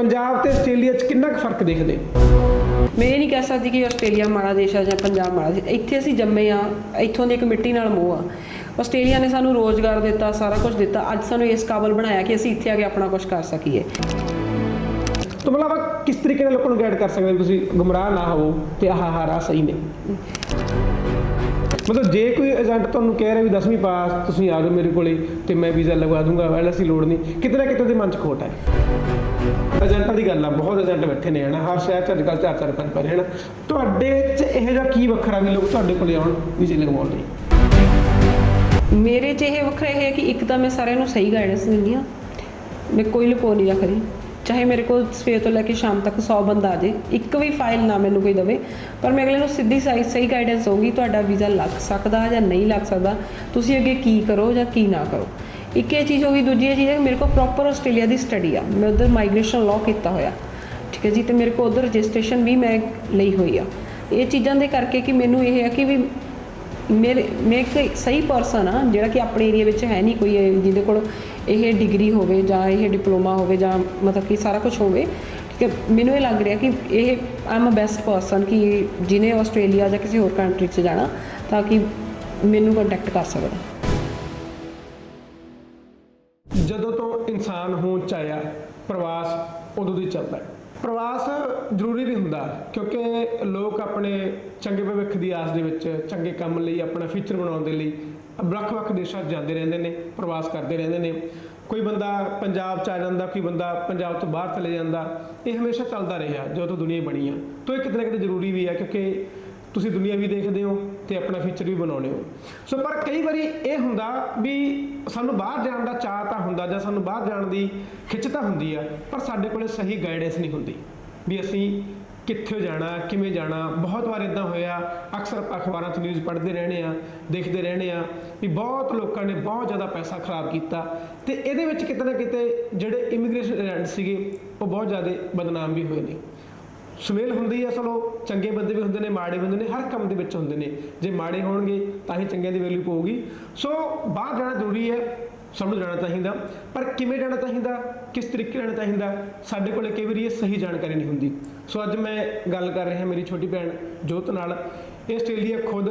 ਪੰਜਾਬ ਤੇ ਆਸਟ੍ਰੇਲੀਆ 'ਚ ਕਿੰਨਾ ਕੁ ਫ਼ਰਕ ਦੇਖਦੇ? ਮੈਂ ਇਹ ਨਹੀਂ ਕਹਿ ਸਕਦੀ ਕਿ ਆਸਟ੍ਰੇਲੀਆ ਮਾੜਾ ਦੇਸ਼ ਆ ਜਾਂ ਪੰਜਾਬ ਮਾੜਾ ਦੇਸ਼। ਇੱਥੇ ਅਸੀਂ ਜੰਮੇ ਆ ਇੱਥੋਂ ਦੀ ਇੱਕ ਮਿੱਟੀ ਨਾਲ ਮੋਹ ਆ। ਆਸਟ੍ਰੇਲੀਆ ਨੇ ਸਾਨੂੰ ਰੋਜ਼ਗਾਰ ਦਿੱਤਾ ਸਾਰਾ ਕੁਝ ਦਿੱਤਾ। ਅੱਜ ਸਾਨੂੰ ਇਸ ਕਾਬਲ ਬਣਾਇਆ ਕਿ ਅਸੀਂ ਇੱਥੇ ਆ ਕੇ ਆਪਣਾ ਕੁਝ ਕਰ ਸਕੀਏ। ਤਾਂ ਮਤਲਬ ਕਿਸ ਤਰੀਕੇ ਨਾਲ ਲੋਕਾਂ ਨੂੰ ਗਾਈਡ ਕਰ ਸਕਦੇ ਤੁਸੀਂ? ਗੁੰਮਰਾਹ ਨਾ ਹੋਵੋ ਤੇ ਆਹ ਰਾਹ ਸਹੀ ਨੇ। ਮਤਲਬ ਜੇ ਕੋਈ ਏਜੰਟ ਤੁਹਾਨੂੰ ਕਹਿ ਰਿਹਾ ਵੀ 10ਵੀਂ ਪਾਸ, ਤੁਸੀਂ ਆ ਜਾਓ ਮੇਰੇ ਕੋਲੇ ਤੇ ਮੈਂ ਵੀਜ਼ਾ ਲਗਵਾ ਦੂੰਗਾ ਐਲਸੀ ਲੋੜ ਨਹੀਂ। ਕਿਤੇ ਨਾ ਕਿਤੇ ਦੇ ਮਨ 'ਚ ਖੋਟ ਹੈ। ਏਜੰਟਾਂ ਦੀ ਗੱਲ ਆ, ਬਹੁਤ ਏਜੰਟ ਬੈਠੇ ਨੇ, ਹਨਾ। ਹਰ ਸ਼ਹਿਰ 'ਚ ਅੱਜ ਕੱਲ੍ਹ ਚਾਰ ਚਾਰ ਪੰਜ ਪੰਜ ਹਨਾ ਤੁਹਾਡੇ 'ਚ ਇਹੋ ਜਿਹਾ ਕੀ ਵੱਖਰਾ ਵੀ ਲੋਕ ਤੁਹਾਡੇ ਕੋਲੇ ਆਉਣ, ਵੀਜ਼ੇ ਲਗਵਾਉਣ ਲਈ? ਮੇਰੇ 'ਚ ਇਹ ਵੱਖਰਾ ਇਹ ਹੈ ਕਿ ਇੱਕ ਤਾਂ ਮੈਂ ਸਾਰਿਆਂ ਨੂੰ ਸਹੀ ਗਾਈਡੈਂਸ ਦਿੰਦੀ ਆ ਮੈਂ ਕੋਈ ਲੁਕੋ ਨਹੀਂ ਰੱਖਦੀ। ਚਾਹੇ ਮੇਰੇ ਕੋਲ ਸਵੇਰ ਤੋਂ ਲੈ ਕੇ ਸ਼ਾਮ ਤੱਕ 100 ਬੰਦਾ ਆ ਜੇ ਇੱਕ ਵੀ ਫਾਈਲ ਨਾ ਮੈਨੂੰ ਕੋਈ ਦਵੇ। ਪਰ ਮੈਂ ਅਗਲੇ ਨੂੰ ਸਿੱਧੀ ਸਹੀ ਸਹੀ ਗਾਈਡੈਂਸ ਦਊਂਗੀ, ਤੁਹਾਡਾ ਵੀਜ਼ਾ ਲੱਗ ਸਕਦਾ ਜਾਂ ਨਹੀਂ ਲੱਗ ਸਕਦਾ, ਤੁਸੀਂ ਅੱਗੇ ਕੀ ਕਰੋ ਜਾਂ ਕੀ ਨਾ ਕਰੋ। ਇੱਕ ਇਹ ਚੀਜ਼ ਹੋ ਗਈ, ਦੂਜੀ ਇਹ ਚੀਜ਼ ਹੈ ਮੇਰੇ ਕੋਲ ਪ੍ਰੋਪਰ ਆਸਟ੍ਰੇਲੀਆ ਦੀ ਸਟੱਡੀ ਆ। ਮੈਂ ਉਧਰ ਮਾਈਗ੍ਰੇਸ਼ਨ ਲਾਅ ਕੀਤਾ ਹੋਇਆ। ਠੀਕ ਹੈ ਜੀ, ਤੇ ਮੇਰੇ ਕੋਲ ਉਧਰ ਰਜਿਸਟ੍ਰੇਸ਼ਨ ਵੀ ਮੈਂ ਲਈ ਹੋਈ ਆ। ਇਹ ਚੀਜ਼ਾਂ ਦੇ ਕਰਕੇ ਕਿ ਮੈਨੂੰ ਇਹ ਹੈ ਕਿ ਵੀ ਮੇਰੇ ਮੈਂ ਇੱਕ ਸਹੀ ਪਰਸਨ ਆ, ਜਿਹੜਾ ਕਿ ਆਪਣੇ ਏਰੀਆ ਵਿੱਚ ਹੈ ਨਹੀਂ ਕੋਈ, ਜਿਹਦੇ ਕੋਲ ਇਹ ਡਿਗਰੀ ਹੋਵੇ ਜਾਂ ਇਹ ਡਿਪਲੋਮਾ ਹੋਵੇ ਜਾਂ ਮਤਲਬ ਕਿ ਸਾਰਾ ਕੁਝ ਹੋਵੇ, ਠੀਕ ਮੈਨੂੰ ਇਹ ਲੱਗ ਰਿਹਾ ਕਿ ਇਹ ਆਮ ਅ ਬੈਸਟ ਪਰਸਨ ਕਿ ਜਿਹਨੇ ਆਸਟ੍ਰੇਲੀਆ ਜਾਂ ਕਿਸੇ ਹੋਰ ਕੰਟਰੀ 'ਚ ਜਾਣਾ ਤਾਂ ਕਿ ਮੈਨੂੰ ਕੰਟੈਕਟ ਕਰ ਸਕਦਾ ਜਦੋਂ ਤੋਂ ਇਨਸਾਨ ਹੋਂਦ ਚ ਆਇਆ, ਪ੍ਰਵਾਸ ਉਦੋਂ ਦੀ ਚੱਲਦਾ ਹੈ। ਪ੍ਰਵਾਸ ਜ਼ਰੂਰੀ ਨਹੀਂ ਹੁੰਦਾ, ਕਿਉਂਕਿ ਲੋਕ ਆਪਣੇ ਚੰਗੇ ਭਵਿੱਖ ਦੀ ਆਸ ਦੇ ਵਿੱਚ, ਚੰਗੇ ਕੰਮ ਲਈ, ਆਪਣਾ ਫਿਊਚਰ ਬਣਾਉਣ ਦੇ ਲਈ ਵੱਖ-ਵੱਖ ਦੇਸ਼ਾਂ 'ਚ ਜਾਂਦੇ ਰਹਿੰਦੇ ਨੇ, ਪ੍ਰਵਾਸ ਕਰਦੇ ਰਹਿੰਦੇ ਨੇ। ਕੋਈ ਬੰਦਾ ਪੰਜਾਬ 'ਚ ਆ ਜਾਂਦਾ, ਕੋਈ ਬੰਦਾ ਪੰਜਾਬ ਤੋਂ ਬਾਹਰ ਚਲੇ ਜਾਂਦਾ, ਇਹ ਹਮੇਸ਼ਾ ਚੱਲਦਾ ਰਿਹਾ, ਜਦੋਂ ਤੋਂ ਦੁਨੀਆ ਬਣੀ ਆ। ਤੋਂ ਇਹ ਕਿਤੇ ਨਾ ਕਿਤੇ ਜ਼ਰੂਰੀ ਵੀ ਹੈ ਕਿਉਂਕਿ ਤੁਸੀਂ ਦੁਨੀਆ ਵੀ ਦੇਖਦੇ ਹੋ ਤੇ ਆਪਣਾ ਫਿਊਚਰ ਵੀ ਬਣਾਉਣੇ ਹੋ। ਸੋ ਪਰ ਕਈ ਵਾਰੀ ਇਹ ਹੁੰਦਾ ਵੀ ਸਾਨੂੰ ਬਾਹਰ ਜਾਣ ਦਾ ਚਾਹ ਤਾਂ ਹੁੰਦਾ, ਜਾਂ ਸਾਨੂੰ ਬਾਹਰ ਜਾਣ ਦੀ ਖਿੱਚ ਤਾਂ ਹੁੰਦੀ ਆ, ਪਰ ਸਾਡੇ ਕੋਲੇ ਸਹੀ ਗਾਈਡੈਂਸ ਨਹੀਂ ਹੁੰਦੀ। ਵੀ ਅਸੀਂ ਕਿੱਥੇ ਜਾਣਾ, ਕਿਵੇਂ ਜਾਣਾ, ਬਹੁਤ ਵਾਰ ਇਦਾਂ ਹੋਇਆ, ਅਕਸਰ ਅਖਬਾਰਾਂ 'ਚ ਨਿਊਜ਼ ਪੜ੍ਹਦੇ ਰਹਿਣੇ ਆ ਦੇਖਦੇ ਰਹਿਣੇ ਆ ਵੀ ਬਹੁਤ ਲੋਕਾਂ ਨੇ ਬਹੁਤ ਜ਼ਿਆਦਾ ਪੈਸਾ ਖਰਾਬ ਕੀਤਾ ਤੇ ਇਹਦੇ ਵਿੱਚ ਕਿਤੇ ਨਾ ਕਿਤੇ ਜਿਹੜੇ ਇਮੀਗ੍ਰੇਸ਼ਨ ਏਜੰਟ ਸੀਗੇ, ਉਹ ਬਹੁਤ ਜ਼ਿਆਦਾ ਬਦਨਾਮ ਵੀ ਹੋਏ ਨੇ। ਸੁਮੇਲ ਹੁੰਦੀ ਆ, ਚਲੋ ਚੰਗੇ ਬੰਦੇ ਵੀ ਹੁੰਦੇ ਨੇ, ਮਾੜੇ ਬੰਦੇ ਨੇ, ਹਰ ਕੰਮ ਦੇ ਵਿੱਚ ਹੁੰਦੇ ਨੇ। ਜੇ ਮਾੜੇ ਹੋਣਗੇ, ਤਾਂ ਹੀ ਚੰਗਿਆਂ ਦੀ ਵੈਲਿਊ ਪਊਗੀ। ਸੋ ਬਾਹਰ ਜਾਣਾ ਜ਼ਰੂਰੀ ਹੈ। ਸਭ ਨੂੰ ਜਾਣਾ ਚਾਹੀਦਾ। ਪਰ ਕਿਵੇਂ ਜਾਣਾ ਚਾਹੀਦਾ? ਕਿਸ ਤਰੀਕੇ ਨਾਲ ਚਾਹੀਦਾ? ਸਾਡੇ ਕੋਲੇ ਕਈ ਵਾਰੀ ਇਹ ਸਹੀ ਜਾਣਕਾਰੀ ਨਹੀਂ ਹੁੰਦੀ। ਸੋ ਅੱਜ ਮੈਂ ਗੱਲ ਕਰ ਰਿਹਾ ਮੇਰੀ ਛੋਟੀ ਭੈਣ ਜੋਤ ਨਾਲ। ਇਹ ਆਸਟ੍ਰੇਲੀਆ ਖੁਦ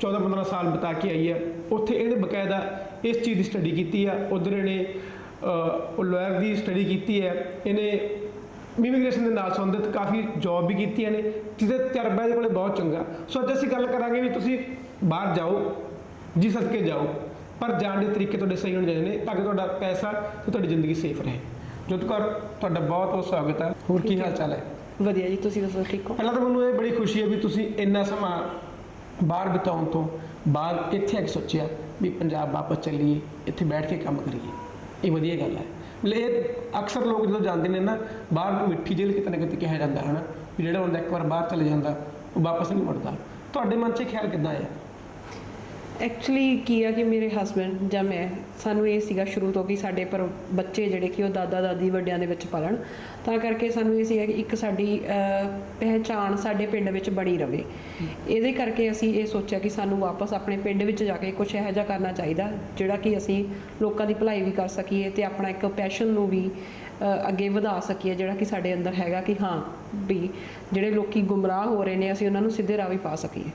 14-15 ਸਾਲ ਬਿਤਾ ਕੇ ਆਈ ਹੈ। ਉੱਥੇ ਇਹਨੇ ਬਕਾਇਦਾ ਇਸ ਚੀਜ਼ ਦੀ ਸਟੱਡੀ ਕੀਤੀ ਆ। ਉਧਰ ਇਹਨੇ ਅਹ, ਉਹ ਲਾਇਰ ਦੀ ਸਟੱਡੀ ਕੀਤੀ ਹੈ। ਇਹਨੇ ਇਮੀਗ੍ਰੇਸ਼ਨ ਦੇ ਨਾਲ ਸੰਬੰਧਿਤ ਕਾਫੀ ਜੌਬ ਵੀ ਕੀਤੀਆਂ ਨੇ ਜਿਹਦੇ ਤਜਰਬਾ ਇਹਦੇ ਕੋਲੇ ਬਹੁਤ ਚੰਗਾ। ਸੋ ਅੱਜ ਅਸੀਂ ਗੱਲ ਕਰਾਂਗੇ ਵੀ ਤੁਸੀਂ ਬਾਹਰ ਜਾਓ ਜੀ ਸਦਕੇ ਜਾਓ। ਪਰ ਜਾਣ ਦੇ ਤਰੀਕੇ ਤੁਹਾਡੇ ਸਹੀ ਹੋਣੇ ਚਾਹੀਦੇ ਨੇ ਤਾਂ ਕਿ ਤੁਹਾਡਾ ਪੈਸਾ ਤੇ ਤੁਹਾਡੀ ਜ਼ਿੰਦਗੀ ਸੇਫ ਰਹੇ। ਜੋਤ ਕੌਰ ਤੁਹਾਡਾ ਬਹੁਤ ਬਹੁਤ ਸਵਾਗਤ ਹੈ। ਹੋਰ ਕੀ ਹਾਲ ਚਾਲ ਹੈ? ਵਧੀਆ ਜੀ ਤੁਸੀਂ ਦੱਸੋ ਠੀਕ ਹੋ? ਪਹਿਲਾਂ ਤਾਂ ਮੈਨੂੰ ਇਹ ਬੜੀ ਖੁਸ਼ੀ ਹੈ ਵੀ ਤੁਸੀਂ ਇੰਨਾ ਸਮਾਂ ਬਾਹਰ ਬਿਤਾਉਣ ਤੋਂ ਬਾਅਦ ਇੱਥੇ ਆ ਕੇ ਸੋਚਿਆ ਵੀ ਪੰਜਾਬ ਵਾਪਸ ਚੱਲੀਏ ਇੱਥੇ ਬੈਠ ਕੇ ਕੰਮ ਕਰੀਏ। ਇਹ ਵਧੀਆ ਗੱਲ ਹੈ। ਮਤਲਬ ਇਹ ਅਕਸਰ ਲੋਕ ਜਦੋਂ ਜਾਂਦੇ ਨੇ ਨਾ ਬਾਹਰ ਨੂੰ ਮਿੱਠੀ ਜੇਲ੍ਹ ਕਿਤੇ ਨਾ ਕਿਤੇ ਕਿਹਾ ਜਾਂਦਾ ਹੈ ਨਾ ਵੀ ਜਿਹੜਾ ਬੰਦਾ ਇੱਕ ਵਾਰ ਬਾਹਰ ਚਲੇ ਜਾਂਦਾ ਉਹ ਵਾਪਸ ਨਹੀਂ ਮੁੜਦਾ। ਤੁਹਾਡੇ ਮਨ 'ਚ ਖਿਆਲ ਕਿੱਦਾਂ ਆਇਆ? ਐਕਚੁਅਲੀ ਕੀ ਆ ਕਿ ਮੇਰੇ ਹਸਬੰਡ ਜਾਂ ਮੈਂ, ਸਾਨੂੰ ਇਹ ਸੀਗਾ ਸ਼ੁਰੂ ਤੋਂ ਕਿ ਸਾਡੇ ਪਰ ਬੱਚੇ ਜਿਹੜੇ ਕਿ ਉਹ ਦਾਦਾ ਦਾਦੀ ਵੱਡਿਆਂ ਦੇ ਵਿੱਚ ਪਲਣ, ਤਾਂ ਕਰਕੇ ਸਾਨੂੰ ਇਹ ਸੀਗਾ ਕਿ ਇੱਕ ਸਾਡੀ ਪਹਿਚਾਣ ਸਾਡੇ ਪਿੰਡ ਵਿੱਚ ਬਣੀ ਰਵੇ। ਇਹਦੇ ਕਰਕੇ ਅਸੀਂ ਇਹ ਸੋਚਿਆ ਕਿ ਸਾਨੂੰ ਵਾਪਸ ਆਪਣੇ ਪਿੰਡ ਵਿੱਚ ਜਾ ਕੇ ਕੁਝ ਇਹੋ ਜਿਹਾ ਕਰਨਾ ਚਾਹੀਦਾ, ਜਿਹੜਾ ਕਿ ਅਸੀਂ ਲੋਕਾਂ ਦੀ ਭਲਾਈ ਵੀ ਕਰ ਸਕੀਏ ਤੇ ਆਪਣਾ ਇੱਕ ਪੈਸ਼ਨ ਨੂੰ ਵੀ ਅੱਗੇ ਵਧਾ ਸਕੀਏ, ਜਿਹੜਾ ਕਿ ਸਾਡੇ ਅੰਦਰ ਹੈਗਾ ਕਿ ਹਾਂ ਵੀ ਜਿਹੜੇ ਲੋਕੀ ਗੁੰਮਰਾਹ ਹੋ ਰਹੇ ਨੇ, ਅਸੀਂ ਉਹਨਾਂ ਨੂੰ ਸਿੱਧੇ ਰਾਹ ਵੀ ਪਾ ਸਕੀਏ।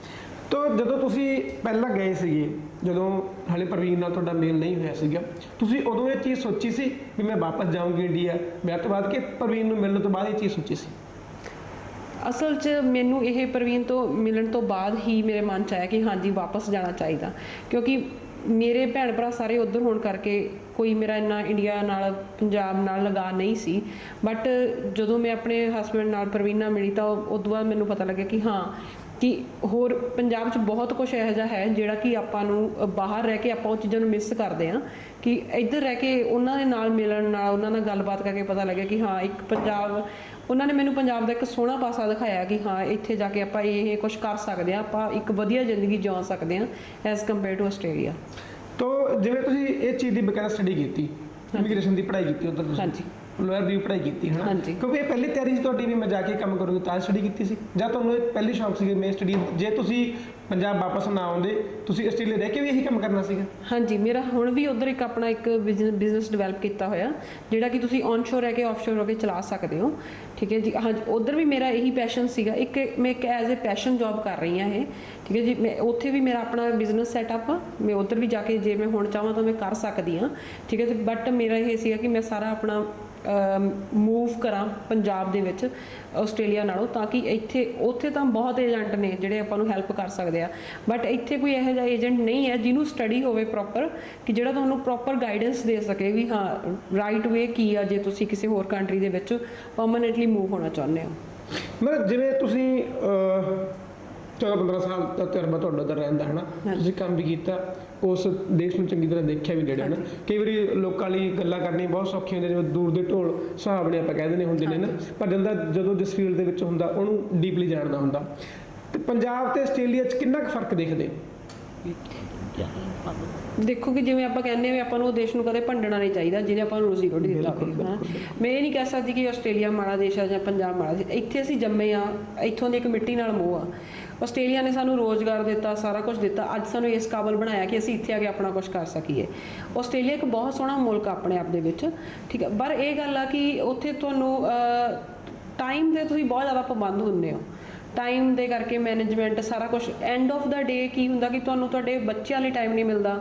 ਤਾਂ ਜਦੋਂ ਤੁਸੀਂ ਪਹਿਲਾਂ ਗਏ ਸੀਗੇ, ਜਦੋਂ ਹਲੇ ਪ੍ਰਵੀਨ ਨਾਲ ਤੁਹਾਡਾ ਮੇਲ ਨਹੀਂ ਹੋਇਆ ਸੀਗਾ, ਤੁਸੀਂ ਉਦੋਂ ਇਹ ਚੀਜ਼ ਸੋਚੀ ਸੀ ਵੀ ਮੈਂ ਵਾਪਸ ਜਾਊਂਗੀ ਇੰਡੀਆ? ਵਿਆਹ ਤੋਂ ਬਾਅਦ ਕਿ ਪ੍ਰਵੀਨ ਨੂੰ ਮਿਲਣ ਤੋਂ ਬਾਅਦ ਇਹ ਚੀਜ਼ ਸੋਚੀ ਸੀ? ਅਸਲ 'ਚ ਮੈਨੂੰ ਇਹ ਪ੍ਰਵੀਨ ਤੋਂ ਮਿਲਣ ਤੋਂ ਬਾਅਦ ਹੀ ਮੇਰੇ ਮਨ 'ਚ ਆਇਆ ਕਿ ਹਾਂਜੀ, ਵਾਪਸ ਜਾਣਾ ਚਾਹੀਦਾ। ਕਿਉਂਕਿ ਮੇਰੇ ਭੈਣ ਭਰਾ ਸਾਰੇ ਉੱਧਰ ਹੋਣ ਕਰਕੇ ਕੋਈ ਮੇਰਾ ਇੰਨਾ ਇੰਡੀਆ ਨਾਲ, ਪੰਜਾਬ ਨਾਲ ਲਗਾ ਨਹੀਂ ਸੀ। ਬਟ ਜਦੋਂ ਮੈਂ ਆਪਣੇ ਹਸਬੰਡ ਨਾਲ ਪ੍ਰਵੀਨ ਨਾਲ ਮਿਲੀ ਤਾਂ ਉਸ ਤੋਂ ਬਾਅਦ ਮੈਨੂੰ ਪਤਾ ਲੱਗਿਆ ਕਿ ਹਾਂ ਕਿ ਹੋਰ ਪੰਜਾਬ 'ਚ ਬਹੁਤ ਕੁਝ ਇਹੋ ਜਿਹਾ ਹੈ ਜਿਹੜਾ ਕਿ ਆਪਾਂ ਨੂੰ ਬਾਹਰ ਰਹਿ ਕੇ ਆਪਾਂ ਉਹ ਚੀਜ਼ਾਂ ਨੂੰ ਮਿਸ ਕਰਦੇ ਹਾਂ ਕਿ ਇੱਧਰ ਰਹਿ ਕੇ ਉਹਨਾਂ ਦੇ ਨਾਲ ਮਿਲਣ ਨਾਲ ਉਹਨਾਂ ਨਾਲ ਗੱਲਬਾਤ ਕਰਕੇ ਪਤਾ ਲੱਗਿਆ ਕਿ ਹਾਂ ਇੱਕ ਪੰਜਾਬ ਉਹਨਾਂ ਨੇ ਮੈਨੂੰ ਪੰਜਾਬ ਦਾ ਇੱਕ ਸੋਹਣਾ ਪਾਸਾ ਦਿਖਾਇਆ ਕਿ ਹਾਂ ਇੱਥੇ ਜਾ ਕੇ ਆਪਾਂ ਇਹ ਕੁਝ ਕਰ ਸਕਦੇ ਹਾਂ ਆਪਾਂ ਇੱਕ ਵਧੀਆ ਜ਼ਿੰਦਗੀ ਜਿਉ ਸਕਦੇ ਹਾਂ ਐਜ਼ ਕੰਪੇਅਰ ਟੂ ਆਸਟ੍ਰੇਲੀਆ ਤੋ ਜਿਵੇਂ ਤੁਸੀਂ ਇਹ ਚੀਜ਼ ਦੀ ਬਕਾਇਦਾ ਸਟੱਡੀ ਕੀਤੀ ਇਮੀਗ੍ਰੇਸ਼ਨ ਦੀ ਪੜ੍ਹਾਈ ਕੀਤੀ ਉਧਰ ਤੁਸੀਂ ਹਾਂਜੀ। ਲਾਇਰ ਦੀ ਪੜ੍ਹਾਈ ਕੀਤੀ ਹੈ ਹਾਂਜੀ। ਕਿਉਂਕਿ ਇਹ ਪਹਿਲੀ ਤਿਆਰੀ ਸੀ ਤੁਹਾਡੀ ਵੀ ਮੈਂ ਜਾ ਕੇ ਕੰਮ ਕਰੂੰਗੀ ਤਾਂ ਸਟੱਡੀ ਕੀਤੀ ਸੀ। ਜਾਂ ਤੁਹਾਨੂੰ ਇਹ ਪਹਿਲੀ ਸ਼ੌਂਕ ਸੀ ਮੈਂ ਸਟੱਡੀ ਜੇ ਤੁਸੀਂ ਪੰਜਾਬ ਵਾਪਸ ਨਾ ਆਉਂਦੇ ਤੁਸੀਂ ਆਸਟ੍ਰੇਲੀਆ ਰਹਿ ਕੇ ਵੀ ਇਹੀ ਕੰਮ ਕਰਨਾ ਸੀਗਾ? ਹਾਂਜੀ ਮੇਰਾ ਹੁਣ ਵੀ ਉਧਰ ਇੱਕ ਆਪਣਾ ਇੱਕ ਬਿਜ਼ਨਸ ਡਿਵੈਲਪ ਕੀਤਾ ਹੋਇਆ ਜਿਹੜਾ ਕਿ ਤੁਸੀਂ ਔਨਸ਼ੋਰ ਰਹਿ ਕੇ ਆਫਸ਼ੋਰ ਹੋ ਕੇ ਚਲਾ ਸਕਦੇ ਹੋ। ਠੀਕ ਹੈ ਜੀ ਹਾਂਜੀ ਉਧਰ ਵੀ ਮੇਰਾ ਇਹੀ ਪੈਸ਼ਨ ਸੀਗਾ। ਇੱਕ ਮੈਂ ਇੱਕ ਐਜ਼ ਅ ਪੈਸ਼ਨ ਜੌਬ ਕਰ ਰਹੀ ਹਾਂ ਇਹ। ਠੀਕ ਹੈ ਜੀ ਮੈਂ ਉੱਥੇ ਵੀ ਮੇਰਾ ਆਪਣਾ ਬਿਜ਼ਨਸ ਸੈਟਅਪ ਆ। ਮੈਂ ਉਧਰ ਵੀ ਜਾ ਕੇ ਜੇ ਮੈਂ ਹੁਣ ਚਾਹਾਂ ਤਾਂ ਮੈਂ ਕਰ ਸਕਦੀ ਹਾਂ। ਠੀਕ ਹੈ ਤੇ ਬਟ ਮੇਰਾ ਇਹ ਸੀਗਾ ਕਿ ਮੈਂ ਸਾਰਾ ਆਪਣਾ ਮੂਵ ਕਰਾਂ ਪੰਜਾਬ ਦੇ ਵਿੱਚ, ਆਸਟ੍ਰੇਲੀਆ ਨਾਲੋਂ, ਤਾਂ ਕਿ ਇੱਥੇ, ਉੱਥੇ ਤਾਂ ਬਹੁਤ ਏਜੰਟ ਨੇ ਜਿਹੜੇ ਆਪਾਂ ਨੂੰ ਹੈਲਪ ਕਰ ਸਕਦੇ ਆ। ਬਟ ਇੱਥੇ ਕੋਈ ਇਹੋ ਜਿਹਾ ਏਜੰਟ ਨਹੀਂ ਹੈ ਜਿਹਨੂੰ ਸਟੱਡੀ ਹੋਵੇ ਪ੍ਰੋਪਰ ਕਿ ਜਿਹੜਾ ਤੁਹਾਨੂੰ ਪ੍ਰੋਪਰ ਗਾਈਡੈਂਸ ਦੇ ਸਕੇ ਵੀ ਹਾਂ ਰਾਈਟ ਵੇ ਕੀ ਆ, ਜੇ ਤੁਸੀਂ ਕਿਸੇ ਹੋਰ ਕੰਟਰੀ ਦੇ ਵਿੱਚ ਪਰਮਨੈਂਟਲੀ ਮੂਵ ਹੋਣਾ ਚਾਹੁੰਦੇ ਹੋ। ਮਤਲਬ ਜਿਵੇਂ ਤੁਸੀਂ 14 15 ਸਾਲ ਦਾ ਤਜਰਬਾ ਤੁਹਾਡਾ ਦਾ ਰਹਿੰਦਾ ਹੈ ਨਾ। ਤੁਸੀਂ ਕੰਮ ਵੀ ਕੀਤਾ ਉਸ ਦੇਸ਼ ਨੂੰ ਚੰਗੀ ਤਰ੍ਹਾਂ ਦੇਖਿਆ ਵੀ ਨੇੜੇ ਹੈ ਨਾ। ਕਈ ਵਾਰੀ ਲੋਕਾਂ ਲਈ ਗੱਲਾਂ ਕਰਨੀਆਂ ਬਹੁਤ ਸੌਖੀਆਂ ਹੁੰਦੀਆਂ ਜਿਵੇਂ ਦੂਰ ਦੇ ਢੋਲ ਸੁਹਾਵਣੇ ਆਪਾਂ ਕਹਿੰਦੇ ਨੇ ਹੁੰਦੇ ਨੇ ਨਾ। ਪਰ ਜੰਦਾ ਜਦੋਂ ਜਿਸ ਫੀਲਡ ਦੇ ਵਿੱਚ ਹੁੰਦਾ ਉਹਨੂੰ ਡੀਪਲੀ ਜਾਣਦਾ ਹੁੰਦਾ। ਤੇ ਪੰਜਾਬ ਤੇ ਆਸਟ੍ਰੇਲੀਆ 'ਚ ਕਿੰਨਾ ਕੁ ਫ਼ਰਕ ਦੇਖਦੇ? ਦੇਖੋ ਕਿ ਜਿਵੇਂ ਆਪਾਂ ਕਹਿੰਦੇ ਵੀ ਆਪਾਂ ਨੂੰ ਉਹ ਦੇਸ਼ ਨੂੰ ਕਦੇ ਭੰਡਣਾ ਨਹੀਂ ਚਾਹੀਦਾ ਜਿਹਨੇ ਆਪਾਂ ਨੂੰ ਰੋਜ਼ੀ ਰੋਟੀ ਦਿੱਤਾ। ਹਾਂ? ਮੈਂ ਇਹ ਨਹੀਂ ਕਹਿ ਸਕਦੀ ਕਿ ਆਸਟ੍ਰੇਲੀਆ ਮਾੜਾ ਦੇਸ਼ ਆ ਜਾਂ ਪੰਜਾਬ ਮਾੜਾ ਦੇਸ਼। ਇੱਥੇ ਅਸੀਂ ਜੰਮੇ ਆ ਇੱਥੋਂ ਦੀ ਇੱਕ ਮਿੱਟੀ ਨਾਲ ਮੋਹ ਆ। ਆਸਟ੍ਰੇਲੀਆ ਨੇ ਸਾਨੂੰ ਰੋਜ਼ਗਾਰ ਦਿੱਤਾ, ਸਾਰਾ ਕੁਝ ਦਿੱਤਾ। ਅੱਜ ਸਾਨੂੰ ਇਸ ਕਾਬਲ ਬਣਾਇਆ ਕਿ ਅਸੀਂ ਇੱਥੇ ਆ ਕੇ ਆਪਣਾ ਕੁਝ ਕਰ ਸਕੀਏ। ਆਸਟ੍ਰੇਲੀਆ ਇੱਕ ਬਹੁਤ ਸੋਹਣਾ ਮੁਲਕ ਆ ਆਪਣੇ ਆਪ ਦੇ ਵਿੱਚ, ਠੀਕ ਹੈ। ਪਰ ਇਹ ਗੱਲ ਆ ਕਿ ਉੱਥੇ ਤੁਹਾਨੂੰ ਟਾਈਮ ਦੇ ਤੁਸੀਂ ਬਹੁਤ ਜ਼ਿਆਦਾ ਪਾਬੰਦ ਹੁੰਦੇ ਹੋ। ਟਾਈਮ ਦੇ ਕਰਕੇ ਮੈਨੇਜਮੈਂਟ ਸਾਰਾ ਕੁਝ ਐਂਡ ਆਫ ਦਾ ਡੇ ਕੀ ਹੁੰਦਾ ਕਿ ਤੁਹਾਨੂੰ ਤੁਹਾਡੇ ਬੱਚਿਆਂ ਲਈ ਟਾਈਮ ਨਹੀਂ ਮਿਲਦਾ।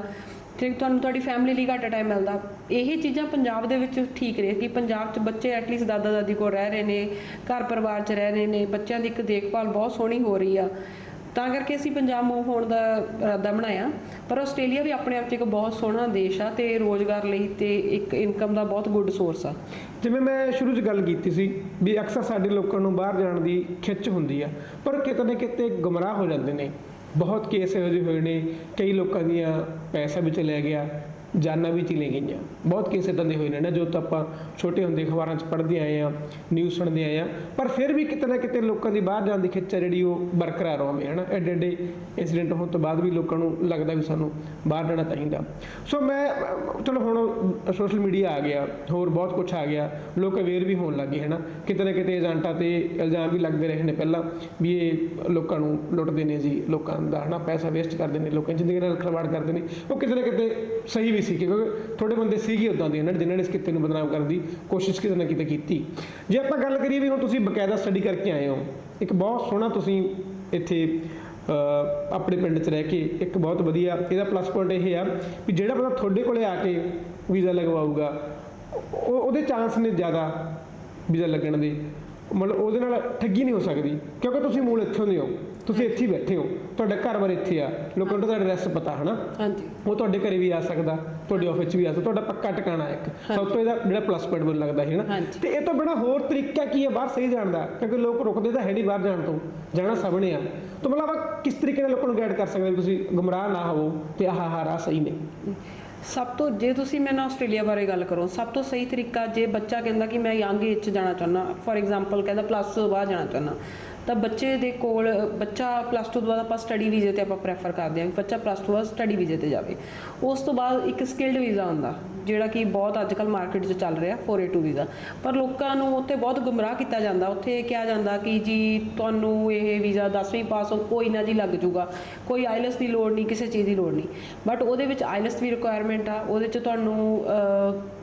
ਠੀਕ ਤੁਹਾਨੂੰ ਤੁਹਾਡੀ ਫੈਮਿਲੀ ਲਈ ਘੱਟ ਟਾਈਮ ਮਿਲਦਾ। ਇਹ ਚੀਜ਼ਾਂ ਪੰਜਾਬ ਦੇ ਵਿੱਚ ਠੀਕ ਰਹੇ ਕਿ ਪੰਜਾਬ 'ਚ ਬੱਚੇ ਐਟਲੀਸਟ ਦਾਦਾ ਦਾਦੀ ਕੋਲ ਰਹਿ ਰਹੇ ਨੇ, ਘਰ ਪਰਿਵਾਰ 'ਚ ਰਹਿ ਰਹੇ ਨੇ, ਬੱਚਿਆਂ ਦੀ ਇੱਕ ਦੇਖਭਾਲ ਬਹੁਤ ਸੋਹਣੀ ਹੋ ਰਹੀ ਆ। ਤਾਂ ਕਰਕੇ ਅਸੀਂ ਪੰਜਾਬ ਮੂਵ ਹੋਣ ਦਾ ਇਰਾਦਾ ਬਣਾਇਆ। ਪਰ ਆਸਟ੍ਰੇਲੀਆ ਵੀ ਆਪਣੇ ਆਪ 'ਚ ਇੱਕ ਬਹੁਤ ਸੋਹਣਾ ਦੇਸ਼ ਆ ਤੇ ਰੋਜ਼ਗਾਰ ਲਈ ਤੇ ਇੱਕ ਇਨਕਮ ਦਾ ਬਹੁਤ ਗੁੱਡ ਸੋਰਸ ਆ। ਜਿਵੇਂ ਮੈਂ ਸ਼ੁਰੂ 'ਚ ਗੱਲ ਕੀਤੀ ਸੀ ਵੀ ਅਕਸਰ ਸਾਡੇ ਲੋਕਾਂ ਨੂੰ ਬਾਹਰ ਜਾਣ ਦੀ ਖਿੱਚ ਹੁੰਦੀ ਆ, ਪਰ ਕਿਤੇ ਨਾ ਕਿਤੇ ਗੁੰਮਰਾਹ ਹੋ ਜਾਂਦੇ ਨੇ। ਬਹੁਤ ਕੇਸ ਇਹੋ ਜਿਹੇ ਹੋਏ ਨੇ ਕਈ ਲੋਕਾਂ ਦੀਆਂ ਪੈਸਾ ਵਿੱਚ ਲੈ ਗਿਆ। ਜਾਨਾਂ ਵੀ ਚਲੇ ਗਈਆਂ। ਬਹੁਤ ਕੇਸ ਇਦਾਂ ਦੇ ਹੋਏ ਨੇ ਨਾ ਜੋ ਤਾਂ ਆਪਾਂ ਛੋਟੇ ਹੁੰਦੇ ਅਖਬਾਰਾਂ 'ਚ ਪੜ੍ਹਦੇ ਆਏ ਆ ਨਿਊਜ਼ ਸੁਣਦੇ ਆਏ ਆ ਪਰ ਫਿਰ ਵੀ ਕਿਤੇ ਨਾ ਕਿਤੇ ਲੋਕਾਂ ਦੀ ਬਾਹਰ ਜਾਣ ਦੀ ਖਿੱਚਾ ਜਿਹੜੀ ਉਹ ਬਰਕਰਾਰ ਹੋਵੇ, ਹਨਾ? ਐਡੇ ਐਡੇ ਇਨਸੀਡੈਂਟ ਹੋਣ ਤੋਂ ਬਾਅਦ ਵੀ ਲੋਕਾਂ ਨੂੰ ਲੱਗਦਾ ਵੀ ਸਾਨੂੰ ਬਾਹਰ ਜਾਣਾ ਚਾਹੀਦਾ ਸੋ ਮੈਂ, ਚਲੋ ਹੁਣ ਸੋਸ਼ਲ ਮੀਡੀਆ ਆ ਗਿਆ, ਹੋਰ ਬਹੁਤ ਕੁਝ ਆ ਗਿਆ, ਲੋਕ ਅਵੇਅਰ ਵੀ ਹੋਣ ਲੱਗੇ ਹਨਾ? ਕਿਤੇ ਨਾ ਕਿਤੇ ਏਜੰਟਾਂ ਤੇ ਇਲਜ਼ਾਮ ਵੀ ਲੱਗਦੇ ਰਹੇ ਨੇ ਪਹਿਲਾਂ ਵੀ ਇਹ ਲੋਕਾਂ ਨੂੰ ਲੁੱਟਦੇ ਨੇ ਜੀ, ਲੋਕਾਂ ਦਾ, ਹਨਾ? ਪੈਸਾ ਵੇਸਟ ਕਰਦੇ ਨੇ, ਲੋਕਾਂ ਦੀ ਜ਼ਿੰਦਗੀ ਨਾਲ ਖਿਲਵਾੜ ਕਰਦੇ ਨੇ, ਉਹ ਕਿਤੇ ਨਾ ਕਿਤੇ ਸਹੀ ਵੀ ਸੀ ਕਿਉਂਕਿ ਥੋੜੇ ਬੰਦੇ ਸੀਗੇ ਉਦਾਂ ਦੇ, ਇਹਨਾਂ ਨੇ ਜਿਨ੍ਹਾਂ ਨੇ ਇਸ ਕਿੱਤੇ ਨੂੰ ਬਦਨਾਮ ਕਰਨ ਦੀ ਕੋਸ਼ਿਸ਼ ਕਿਤੇ ਨਾ ਕਿਤੇ ਕੀਤੀ। ਜੇ ਆਪਾਂ ਗੱਲ ਕਰੀਏ ਵੀ ਹੁਣ ਤੁਸੀਂ ਬਕਾਇਦਾ ਸਟੱਡੀ ਕਰਕੇ ਆਏ ਹੋ, ਇੱਕ ਬਹੁਤ ਸੋਹਣਾ ਤੁਸੀਂ ਇੱਥੇ ਆਪਣੇ ਪਿੰਡ 'ਚ ਰਹਿ ਕੇ ਇੱਕ ਬਹੁਤ ਵਧੀਆ ਇਹਦਾ ਪਲੱਸ ਪੁਆਇੰਟ ਇਹ ਆ ਵੀ ਜਿਹੜਾ ਬੰਦਾ ਤੁਹਾਡੇ ਕੋਲੇ ਆ ਕੇ ਵੀਜ਼ਾ ਲਗਵਾਊਗਾ, ਉਹ ਉਹਦੇ ਚਾਂਸ ਨੇ ਜ਼ਿਆਦਾ ਵੀਜ਼ਾ ਲੱਗਣ ਦੇ। ਮਤਲਬ ਉਹਦੇ ਨਾਲ ਠੱਗੀ ਨਹੀਂ ਹੋ ਸਕਦੀ, ਕਿਉਂਕਿ ਤੁਸੀਂ ਮੂਲ ਇੱਥੋਂ ਦੇ ਹੋ, ਤੁਸੀਂ ਇੱਥੇ ਹੀ ਬੈਠੇ ਹੋ। ਤੁਹਾਡਾ ਘਰ-ਬਾਰ ਇੱਥੇ ਆ। ਲੋਕਾਂ ਨੂੰ ਤੁਹਾਡਾ ਐਡਰੈਸ ਪਤਾ ਹਨਾ? ਹਾਂਜੀ। ਉਹ ਤੁਹਾਡੇ ਘਰੇ ਵੀ ਆ ਸਕਦਾ ਤੁਹਾਡੇ ਆਫਿਸ 'ਚ ਵੀ ਆ ਸਕਦਾ ਤੁਹਾਡਾ ਪੱਕਾ ਟਿਕਾਣਾ ਇੱਕ। ਸਭ ਤੋਂ ਇਹਦਾ ਜਿਹੜਾ ਪਲੱਸ ਪੁਆਇੰਟ ਮੈਨੂੰ ਲੱਗਦਾ ਹੈ ਨਾ। ਤੇ ਇਹ ਤੋਂ ਬਿਨਾ ਹੋਰ ਤਰੀਕਾ ਕੀ ਹੈ ਬਾਹਰ ਸਹੀ ਜਾਣ ਦਾ? ਕਿਉਂਕਿ ਲੋਕ ਰੁਕਦੇ ਤਾਂ ਹੈ ਨਹੀਂ ਬਾਹਰ ਜਾਣ ਤੋਂ। ਜਾਣਾ ਸਭ ਨੇ ਆ। ਤਾਂ ਮਤਲਬ ਕਿਸ ਤਰੀਕੇ ਨਾਲ ਲੋਕਾਂ ਨੂੰ ਗਾਈਡ ਕਰ ਸਕਦੇ ਤੁਸੀਂ ਗੁੰਮਰਾਹ ਨਾ ਹੋਵੋ ਤੇ ਆਹ ਆਹ ਰਾਹ ਸਹੀ ਨੇ? ਸਭ ਤੋਂ ਜੇ ਤੁਸੀਂ ਮੈਨੂੰ ਆਸਟ੍ਰੇਲੀਆ ਬਾਰੇ ਗੱਲ ਕਰੋ ਸਭ ਤੋਂ ਸਹੀ ਤਰੀਕਾ ਜੇ ਬੱਚਾ ਕਹਿੰਦਾ ਕਿ ਮੈਂ ਯੰਗ ਏਜ 'ਚ ਜਾਣਾ ਚਾਹੁੰਦਾ ਫੋਰ ਐਗਜ਼ਾਮਪਲ ਕਹਿੰਦਾ ਪਲੱਸ 2 ਤੋਂ ਬਾਅਦ ਜਾਣਾ ਚਾਹੁੰਦਾ ਤਾਂ ਬੱਚੇ ਦੇ ਕੋਲ, ਬੱਚਾ ਪਲੱਸ 2 ਤੋਂ ਬਾਅਦ ਆਪਾਂ ਸਟੱਡੀ ਵੀਜ਼ੇ ਤੇ ਆਪਾਂ ਪ੍ਰੈਫਰ ਕਰਦੇ ਹਾਂ ਵੀ ਬੱਚਾ ਪਲੱਸ 2 ਬਾਅਦ ਸਟੱਡੀ ਵੀਜ਼ੇ ਤੇ ਜਾਵੇ। ਉਸ ਤੋਂ ਬਾਅਦ ਇੱਕ ਸਕਿਲਡ ਵੀਜ਼ਾ ਹੁੰਦਾ, ਜਿਹੜਾ ਕਿ ਬਹੁਤ ਅੱਜਕੱਲ ਮਾਰਕੀਟ 'ਚ ਚੱਲ ਰਿਹਾ 482 ਵੀਜ਼ਾ ਪਰ ਲੋਕਾਂ ਨੂੰ ਉੱਥੇ ਬਹੁਤ ਗੁੰਮਰਾਹ ਕੀਤਾ ਜਾਂਦਾ। ਉੱਥੇ ਕਿਹਾ ਜਾਂਦਾ ਕਿ ਜੀ, ਤੁਹਾਨੂੰ ਇਹ ਵੀਜ਼ਾ 10ਵੀਂ ਪਾਸ ਹੋ, ਕੋਈ ਨਾ ਜੀ ਲੱਗ ਜੂਗਾ। ਕੋਈ ਆਈਲਸ ਦੀ ਲੋੜ ਨਹੀਂ, ਕਿਸੇ ਚੀਜ਼ ਦੀ ਲੋੜ ਨਹੀਂ। ਬਟ ਉਹਦੇ ਵਿੱਚ ਆਈਲਸ ਵੀ ਰਿਕੁਆਇਰਮੈਂਟ ਆ, ਉਹਦੇ 'ਚ ਤੁਹਾਨੂੰ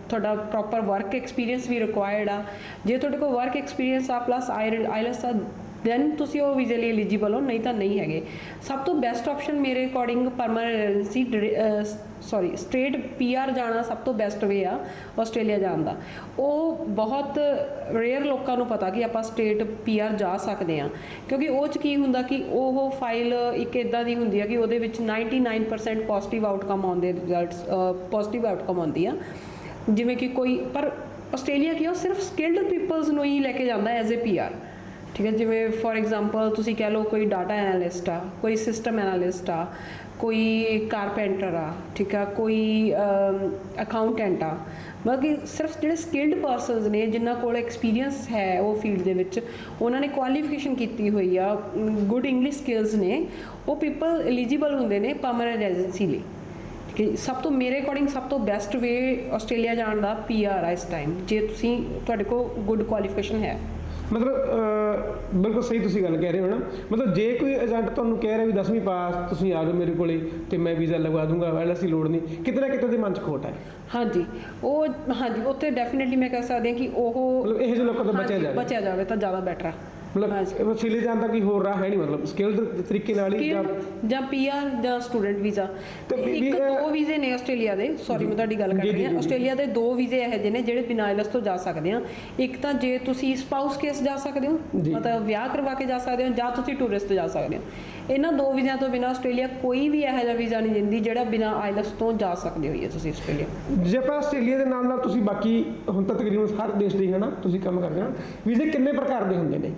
ਤੁਹਾਡਾ ਪ੍ਰੋਪਰ ਵਰਕ ਐਕਸਪੀਰੀਅੰਸ ਵੀ ਰਿਕੁਆਇਰਡ ਆ। ਜੇ ਤੁਹਾਡੇ ਕੋਲ ਵਰਕ ਐਕਸਪੀਰੀਅੰਸ ਆ ਪਲੱਸ ਆਈਲਸ ਆ ਦੈਨ ਤੁਸੀਂ ਉਹ ਵੀਜ਼ੇ ਲਈ ਐਲੀਜੀਬਲ ਹੋ ਨਹੀਂ ਤਾਂ ਨਹੀਂ ਹੈਗੇ। ਸਭ ਤੋਂ ਬੈਸਟ ਆਪਸ਼ਨ ਮੇਰੇ according permanency sorry straight PR ਜਾਣਾ ਸਭ ਤੋਂ ਬੈਸਟ ਵੇ ਆ ਆਸਟ੍ਰੇਲੀਆ ਜਾਣ ਦਾ। ਉਹ ਬਹੁਤ ਰੇਅਰ ਲੋਕਾਂ ਨੂੰ ਪਤਾ ਕਿ ਆਪਾਂ ਸਟੇਟ ਪੀਆਰ ਜਾ ਸਕਦੇ ਆ ਕਿਉਂਕਿ ਉਹ ਚ ਕੀ ਹੁੰਦਾ ਕਿ ਉਹ ਫਾਈਲ ਇੱਕ ਇਦਾਂ ਦੀ ਹੁੰਦੀ ਆ ਕਿ ਉਹਦੇ ਵਿੱਚ 99% ਪੋਜ਼ਿਟਿਵ ਆਊਟਕਮ ਆਉਂਦੇ ਰਿਜ਼ਲਟਸ ਪੋਜ਼ਿਟਿਵ ਆਊਟਕਮ ਆਉਂਦੀ ਆ। ਜਿਵੇਂ ਕਿ ਕੋਈ ਪਰ ਆਸਟ੍ਰੇਲੀਆ ਕੀ ਆ, ਉਹ ਸਿਰਫ ਸਕਿਲਡ ਪੀਪਲਸ ਨੂੰ ਹੀ ਲੈ ਕੇ ਜਾਂਦਾ ਐਜ਼ ਅ ਪੀਆਰ ਠੀਕ ਹੈ, ਜਿਵੇਂ ਫੋਰ ਐਗਜ਼ਾਮਪਲ ਤੁਸੀਂ ਕਹਿ ਲਓ ਕੋਈ ਡਾਟਾ ਐਨਾਲਿਸਟ ਆ, ਕੋਈ ਸਿਸਟਮ ਐਨਾਲਿਸਟ ਆ, ਕੋਈ ਕਾਰਪੈਂਟਰ ਆ, ਠੀਕ ਆ, ਕੋਈ ਅਕਾਊਂਟੈਂਟ ਆ, ਮਤਲਬ ਕਿ ਸਿਰਫ ਜਿਹੜੇ ਸਕਿਲਡ ਪਰਸਨਸ ਨੇ, ਜਿਨ੍ਹਾਂ ਕੋਲ ਐਕਸਪੀਰੀਅੰਸ ਹੈ ਉਹ ਫੀਲਡ ਦੇ ਵਿੱਚ, ਉਹਨਾਂ ਨੇ ਕੁਆਲੀਫਿਕੇਸ਼ਨ ਕੀਤੀ ਹੋਈ ਆ ਗੁੱਡ ਇੰਗਲਿਸ਼ ਸਕਿੱਲਸ ਨੇ, ਉਹ ਪੀਪਲ ਐਲੀਜੀਬਲ ਹੁੰਦੇ ਨੇ ਪਰਮਨੈਂਟ ਰੈਜ਼ੀਡੈਂਸੀ ਲਈ। ਕਿ ਸਭ ਤੋਂ ਮੇਰੇ ਅਕੋਰਡਿੰਗ ਸਭ ਤੋਂ ਬੈਸਟ ਵੇ ਆਸਟ੍ਰੇਲੀਆ ਜਾਣ ਦਾ ਪੀਆਰ ਆ ਇਸ ਟਾਈਮ ਜੇ ਤੁਸੀਂ ਤੁਹਾਡੇ ਕੋਲ ਗੁੱਡ ਕੁਆਲੀਫਿਕੇਸ਼ਨ ਹੈ। ਮਤਲਬ ਬਿਲਕੁਲ ਸਹੀ ਤੁਸੀਂ ਗੱਲ ਕਹਿ ਰਹੇ ਹੋ ਨਾ। ਮਤਲਬ ਜੇ ਕੋਈ ਏਜੰਟ ਤੁਹਾਨੂੰ ਕਹਿ ਰਿਹਾ ਵੀ 10ਵੀਂ ਪਾਸ ਤੁਸੀਂ ਆ ਜਾਓ ਮੇਰੇ ਕੋਲੇ ਤੇ ਮੈਂ ਵੀਜ਼ਾ ਲਗਵਾ ਦੂੰਗਾ ਐਲਐਸ ਦੀ ਲੋੜ ਨਹੀਂ। ਕਿਤੇ ਨਾ ਕਿਤੇ ਦੇ ਮਨ 'ਚ ਖੋਟ ਹੈ ਹਾਂਜੀ। ਉਹ ਹਾਂਜੀ ਉੱਥੇ ਡੈਫੀਨਿਟਲੀ ਮੈਂ ਕਹਿ ਸਕਦੀ ਹਾਂ ਕਿ ਉਹ ਮਤਲਬ ਇਹੋ ਜਿਹੇ ਲੋਕਾਂ ਤੋਂ ਬਚਿਆ ਜਾਵੇ। ਬਚਿਆ ਜਾਵੇ ਤਾਂ ਜ਼ਿਆਦਾ ਬੈਟਰ ਆ। ਮਤਲਬ ਵਸੀਲੇ ਜਾਣ ਦਾ ਕੋਈ ਹੋਰ ਰਾਹ ਹੈ ਨਹੀਂ ਮਤਲਬ ਸਕਿੱਲਡ ਤਰੀਕੇ ਨਾਲ ਹੀ ਜਾਂ ਪੀਆਰ ਜਾਂ ਸਟੂਡੈਂਟ ਵੀਜ਼ਾ ਇੱਕ ਦੋ ਵੀਜ਼ੇ ਨੇ ਆਸਟ੍ਰੇਲੀਆ ਦੇ। ਸੌਰੀ ਮੈਂ ਤੁਹਾਡੀ ਗੱਲ ਕਰ ਰਹੀ ਹਾਂ। ਆਸਟ੍ਰੇਲੀਆ ਦੇ ਦੋ ਵੀਜ਼ੇ ਇਹੋ ਜਿਹੇ ਨੇ ਜਿਹੜੇ ਬਿਨਾਂ ਆਈਲੈਟਸ ਤੋਂ ਜਾ ਸਕਦੇ ਆ। ਇੱਕ ਤਾਂ ਜੇ ਤੁਸੀਂ ਸਪਾਊਸ ਕੇਸ ਜਾ ਸਕਦੇ ਹੋ। ਮਤਲਬ ਵਿਆਹ ਕਰਵਾ ਕੇ ਜਾ ਸਕਦੇ ਹੋ ਜਾਂ ਤੁਸੀਂ ਟੂਰਿਸਟ ਜਾ ਸਕਦੇ ਹੋ। ਇਹਨਾਂ ਦੋ ਵੀਜ਼ਿਆਂ ਤੋਂ ਬਿਨਾਂ ਆਸਟ੍ਰੇਲੀਆ ਕੋਈ ਵੀ ਇਹੋ ਜਿਹਾ ਵੀਜ਼ਾ ਨਹੀਂ ਦਿੰਦੀ ਜਿਹੜਾ ਬਿਨਾਂ ਆਈਲੈਟਸ ਤੋਂ ਜਾ ਸਕਦੇ ਹੋ ਤੁਸੀਂ ਆਸਟ੍ਰੇਲੀਆ। ਜੇ ਆਪਾਂ ਆਸਟ੍ਰੇਲੀਆ ਦੇ ਨਾਲ ਨਾਲ ਤੁਸੀਂ ਬਾਕੀ ਹੁਣ ਤਾਂ ਤਕਰੀਬਨ ਹਰ ਦੇਸ਼ ਦੇ ਹਨਾ ਤੁਸੀਂ ਕੰਮ ਕਰਦੇ ਹੋ ਵੀਜ਼ੇ ਕਿੰਨੇ ਪ੍ਰਕਾਰ ਦੇ ਹੁੰਦੇ ਨੇ?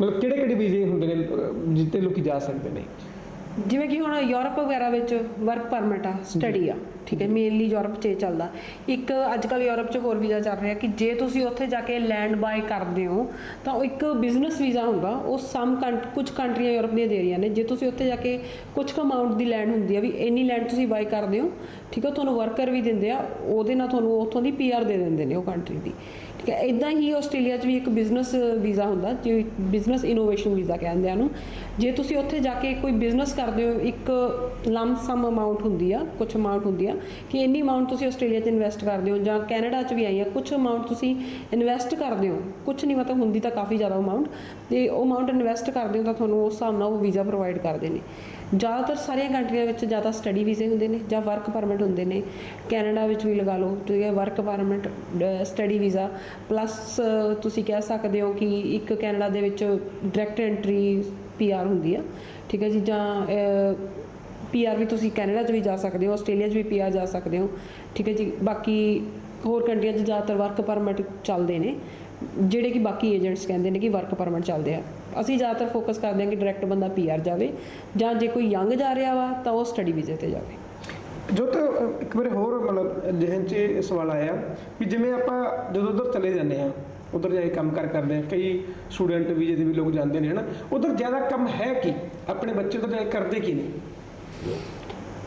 ਮਤਲਬ ਕਿਹੜੇ ਕਿਹੜੇ ਵੀਜ਼ੇ ਹੁੰਦੇ ਨੇ ਜਿੱਤੇ ਲੋਕੀ ਜਾ ਸਕਦੇ ਨੇ? ਜਿਵੇਂ ਕਿ ਹੁਣ ਯੂਰਪ ਵਗੈਰਾ ਵਿੱਚ ਵਰਕ ਪਰਮਿਟ ਆ ਸਟੱਡੀ ਆ ਠੀਕ ਹੈ ਮੇਨਲੀ ਯੂਰਪ 'ਚ ਚੱਲਦਾ। ਇੱਕ ਅੱਜ ਕੱਲ ਯੂਰਪ 'ਚ ਹੋਰ ਵੀਜ਼ਾ ਚੱਲ ਰਿਹਾ ਕਿ ਜੇ ਤੁਸੀਂ ਉੱਥੇ ਜਾ ਕੇ ਲੈਂਡ ਬਾਏ ਕਰਦੇ ਹੋ ਤਾਂ ਉਹ ਇੱਕ ਬਿਜ਼ਨਸ ਵੀਜ਼ਾ ਹੁੰਦਾ ਉਹ ਸਮ ਕੁਝ ਕੰਟਰੀਆਂ ਯੂਰਪ ਦੀਆਂ ਦੇ ਰਹੀਆਂ ਨੇ। ਜੇ ਤੁਸੀਂ ਉੱਥੇ ਜਾ ਕੇ ਕੁਝ ਕੁ ਅਮਾਉਂਟ ਦੀ ਲੈਂਡ ਹੁੰਦੀ ਆ ਵੀ ਇੰਨੀ ਲੈਂਡ ਤੁਸੀਂ ਬਾਏ ਕਰਦੇ ਹੋ ਠੀਕ ਹੈ ਤੁਹਾਨੂੰ ਵਰਕਰ ਵੀ ਦਿੰਦੇ ਆ ਉਹਦੇ ਨਾਲ ਤੁਹਾਨੂੰ ਉੱਥੋਂ ਦੀ ਪੀਆਰ ਦੇ ਦਿੰਦੇ ਨੇ ਉਹ ਕੰਟਰੀ ਦੀ। ਇਦਾਂ ਹੀ ਆਸਟ੍ਰੇਲੀਆ 'ਚ ਵੀ ਇੱਕ ਬਿਜ਼ਨਸ ਵੀਜ਼ਾ ਹੁੰਦਾ, ਜੋ ਬਿਜ਼ਨਸ ਇਨੋਵੇਸ਼ਨ ਵੀਜ਼ਾ ਕਹਿੰਦੇ ਆ ਨੂੰ ਜੇ ਤੁਸੀਂ ਉੱਥੇ ਜਾ ਕੇ ਕੋਈ ਬਿਜ਼ਨਸ ਕਰਦੇ ਹੋ, ਇੱਕ ਲੰਮ ਸਮ ਅਮਾਉਂਟ ਹੁੰਦੀ ਆ ਕੁਝ ਅਮਾਉਂਟ ਹੁੰਦੀ ਆ, ਕਿ ਇੰਨੀ ਅਮਾਉਂਟ ਤੁਸੀਂ ਆਸਟ੍ਰੇਲੀਆ 'ਚ ਇਨਵੈਸਟ ਕਰਦੇ ਹੋ ਜਾਂ ਕੈਨੇਡਾ 'ਚ ਵੀ ਆਈ ਆ ਕੁਝ ਅਮਾਉਂਟ ਤੁਸੀਂ ਇਨਵੈਸਟ ਕਰਦੇ ਹੋ ਕੁਝ ਨਹੀਂ ਮਤਲਬ ਹੁੰਦੀ ਤਾਂ ਕਾਫੀ ਜ਼ਿਆਦਾ ਅਮਾਉਂਟ ਤੇ ਉਹ ਅਮਾਉਂਟ ਇਨਵੈਸਟ ਕਰਦੇ ਹੋ ਤਾਂ ਤੁਹਾਨੂੰ ਉਸ ਹਿਸਾਬ ਨਾਲ ਉਹ ਵੀਜ਼ਾ ਪ੍ਰੋਵਾਈਡ ਕਰਦੇ ਨੇ। ਜ਼ਿਆਦਾਤਰ ਸਾਰੀਆਂ ਕੰਟਰੀਆਂ ਵਿੱਚ ਜ਼ਿਆਦਾ ਸਟੱਡੀ ਵੀਜ਼ੇ ਹੁੰਦੇ ਨੇ ਜਾਂ ਵਰਕ ਪਰਮਿਟ ਹੁੰਦੇ ਨੇ। ਕੈਨੇਡਾ ਵਿੱਚ ਵੀ ਲਗਾ ਲਓ ਠੀਕ ਹੈ work permit study visa plus ਤੁਸੀਂ ਕਹਿ ਸਕਦੇ ਹੋ ਕਿ ਇੱਕ ਕੈਨੇਡਾ ਦੇ ਵਿੱਚ ਡਾਇਰੈਕਟ ਐਂਟਰੀ ਪੀਆਰ ਹੁੰਦੀ ਆ, ਠੀਕ ਹੈ ਜੀ, ਜਾਂ ਪੀਆਰ ਵੀ ਤੁਸੀਂ ਕੈਨੇਡਾ 'ਚ ਵੀ ਜਾ ਸਕਦੇ ਹੋ, ਆਸਟ੍ਰੇਲੀਆ 'ਚ ਵੀ ਪੀਆਰ ਜਾ ਸਕਦੇ ਹੋ, ਠੀਕ ਹੈ ਜੀ। ਬਾਕੀ ਹੋਰ ਕੰਟਰੀਆਂ 'ਚ ਜ਼ਿਆਦਾਤਰ ਵਰਕ ਪਰਮਿਟ ਚੱਲਦੇ ਨੇ, ਜਿਹੜੇ ਕਿ ਬਾਕੀ ਏਜੰਟਸ ਕਹਿੰਦੇ ਨੇ ਕਿ ਵਰਕ ਪਰਮਿਟ ਚੱਲਦੇ ਆ। ਅਸੀਂ ਜ਼ਿਆਦਾਤਰ ਫੋਕਸ ਕਰਦੇ ਹਾਂ ਕਿ ਡਾਇਰੈਕਟ ਬੰਦਾ ਪੀਆਰ ਜਾਵੇ ਜਾਂ ਜੇ ਕੋਈ ਯੰਗ ਜਾ ਰਿਹਾ ਵਾ ਤਾਂ ਉਹ ਸਟੱਡੀ ਵੀਜ਼ੇ ਤੇ ਜਾਵੇ। ਜੋ ਤਾਂ ਇੱਕ ਵਾਰ ਹੋਰ ਮਤਲਬ ਜਿਹਨ 'ਚ ਇਹ ਸਵਾਲ ਆਇਆ ਵੀ ਜਿਵੇਂ ਆਪਾਂ ਜਦੋਂ ਉਧਰ ਚਲੇ ਜਾਂਦੇ ਆ ਉਧਰ ਜਾ ਕੇ ਕੰਮ ਕਰ ਕਰਦੇ ਆ ਕਈ ਸਟੂਡੈਂਟ ਵੀਜ਼ੇ ਦੇ ਵੀ ਲੋਕ ਜਾਂਦੇ ਨੇ ਹਨਾ ਉਧਰ ਜ਼ਿਆਦਾ ਕੰਮ ਹੈ ਕੀ? ਆਪਣੇ ਬੱਚੇ ਉਧਰ ਜਾ ਕੇ ਕਰਦੇ ਕੀ ਨੇ?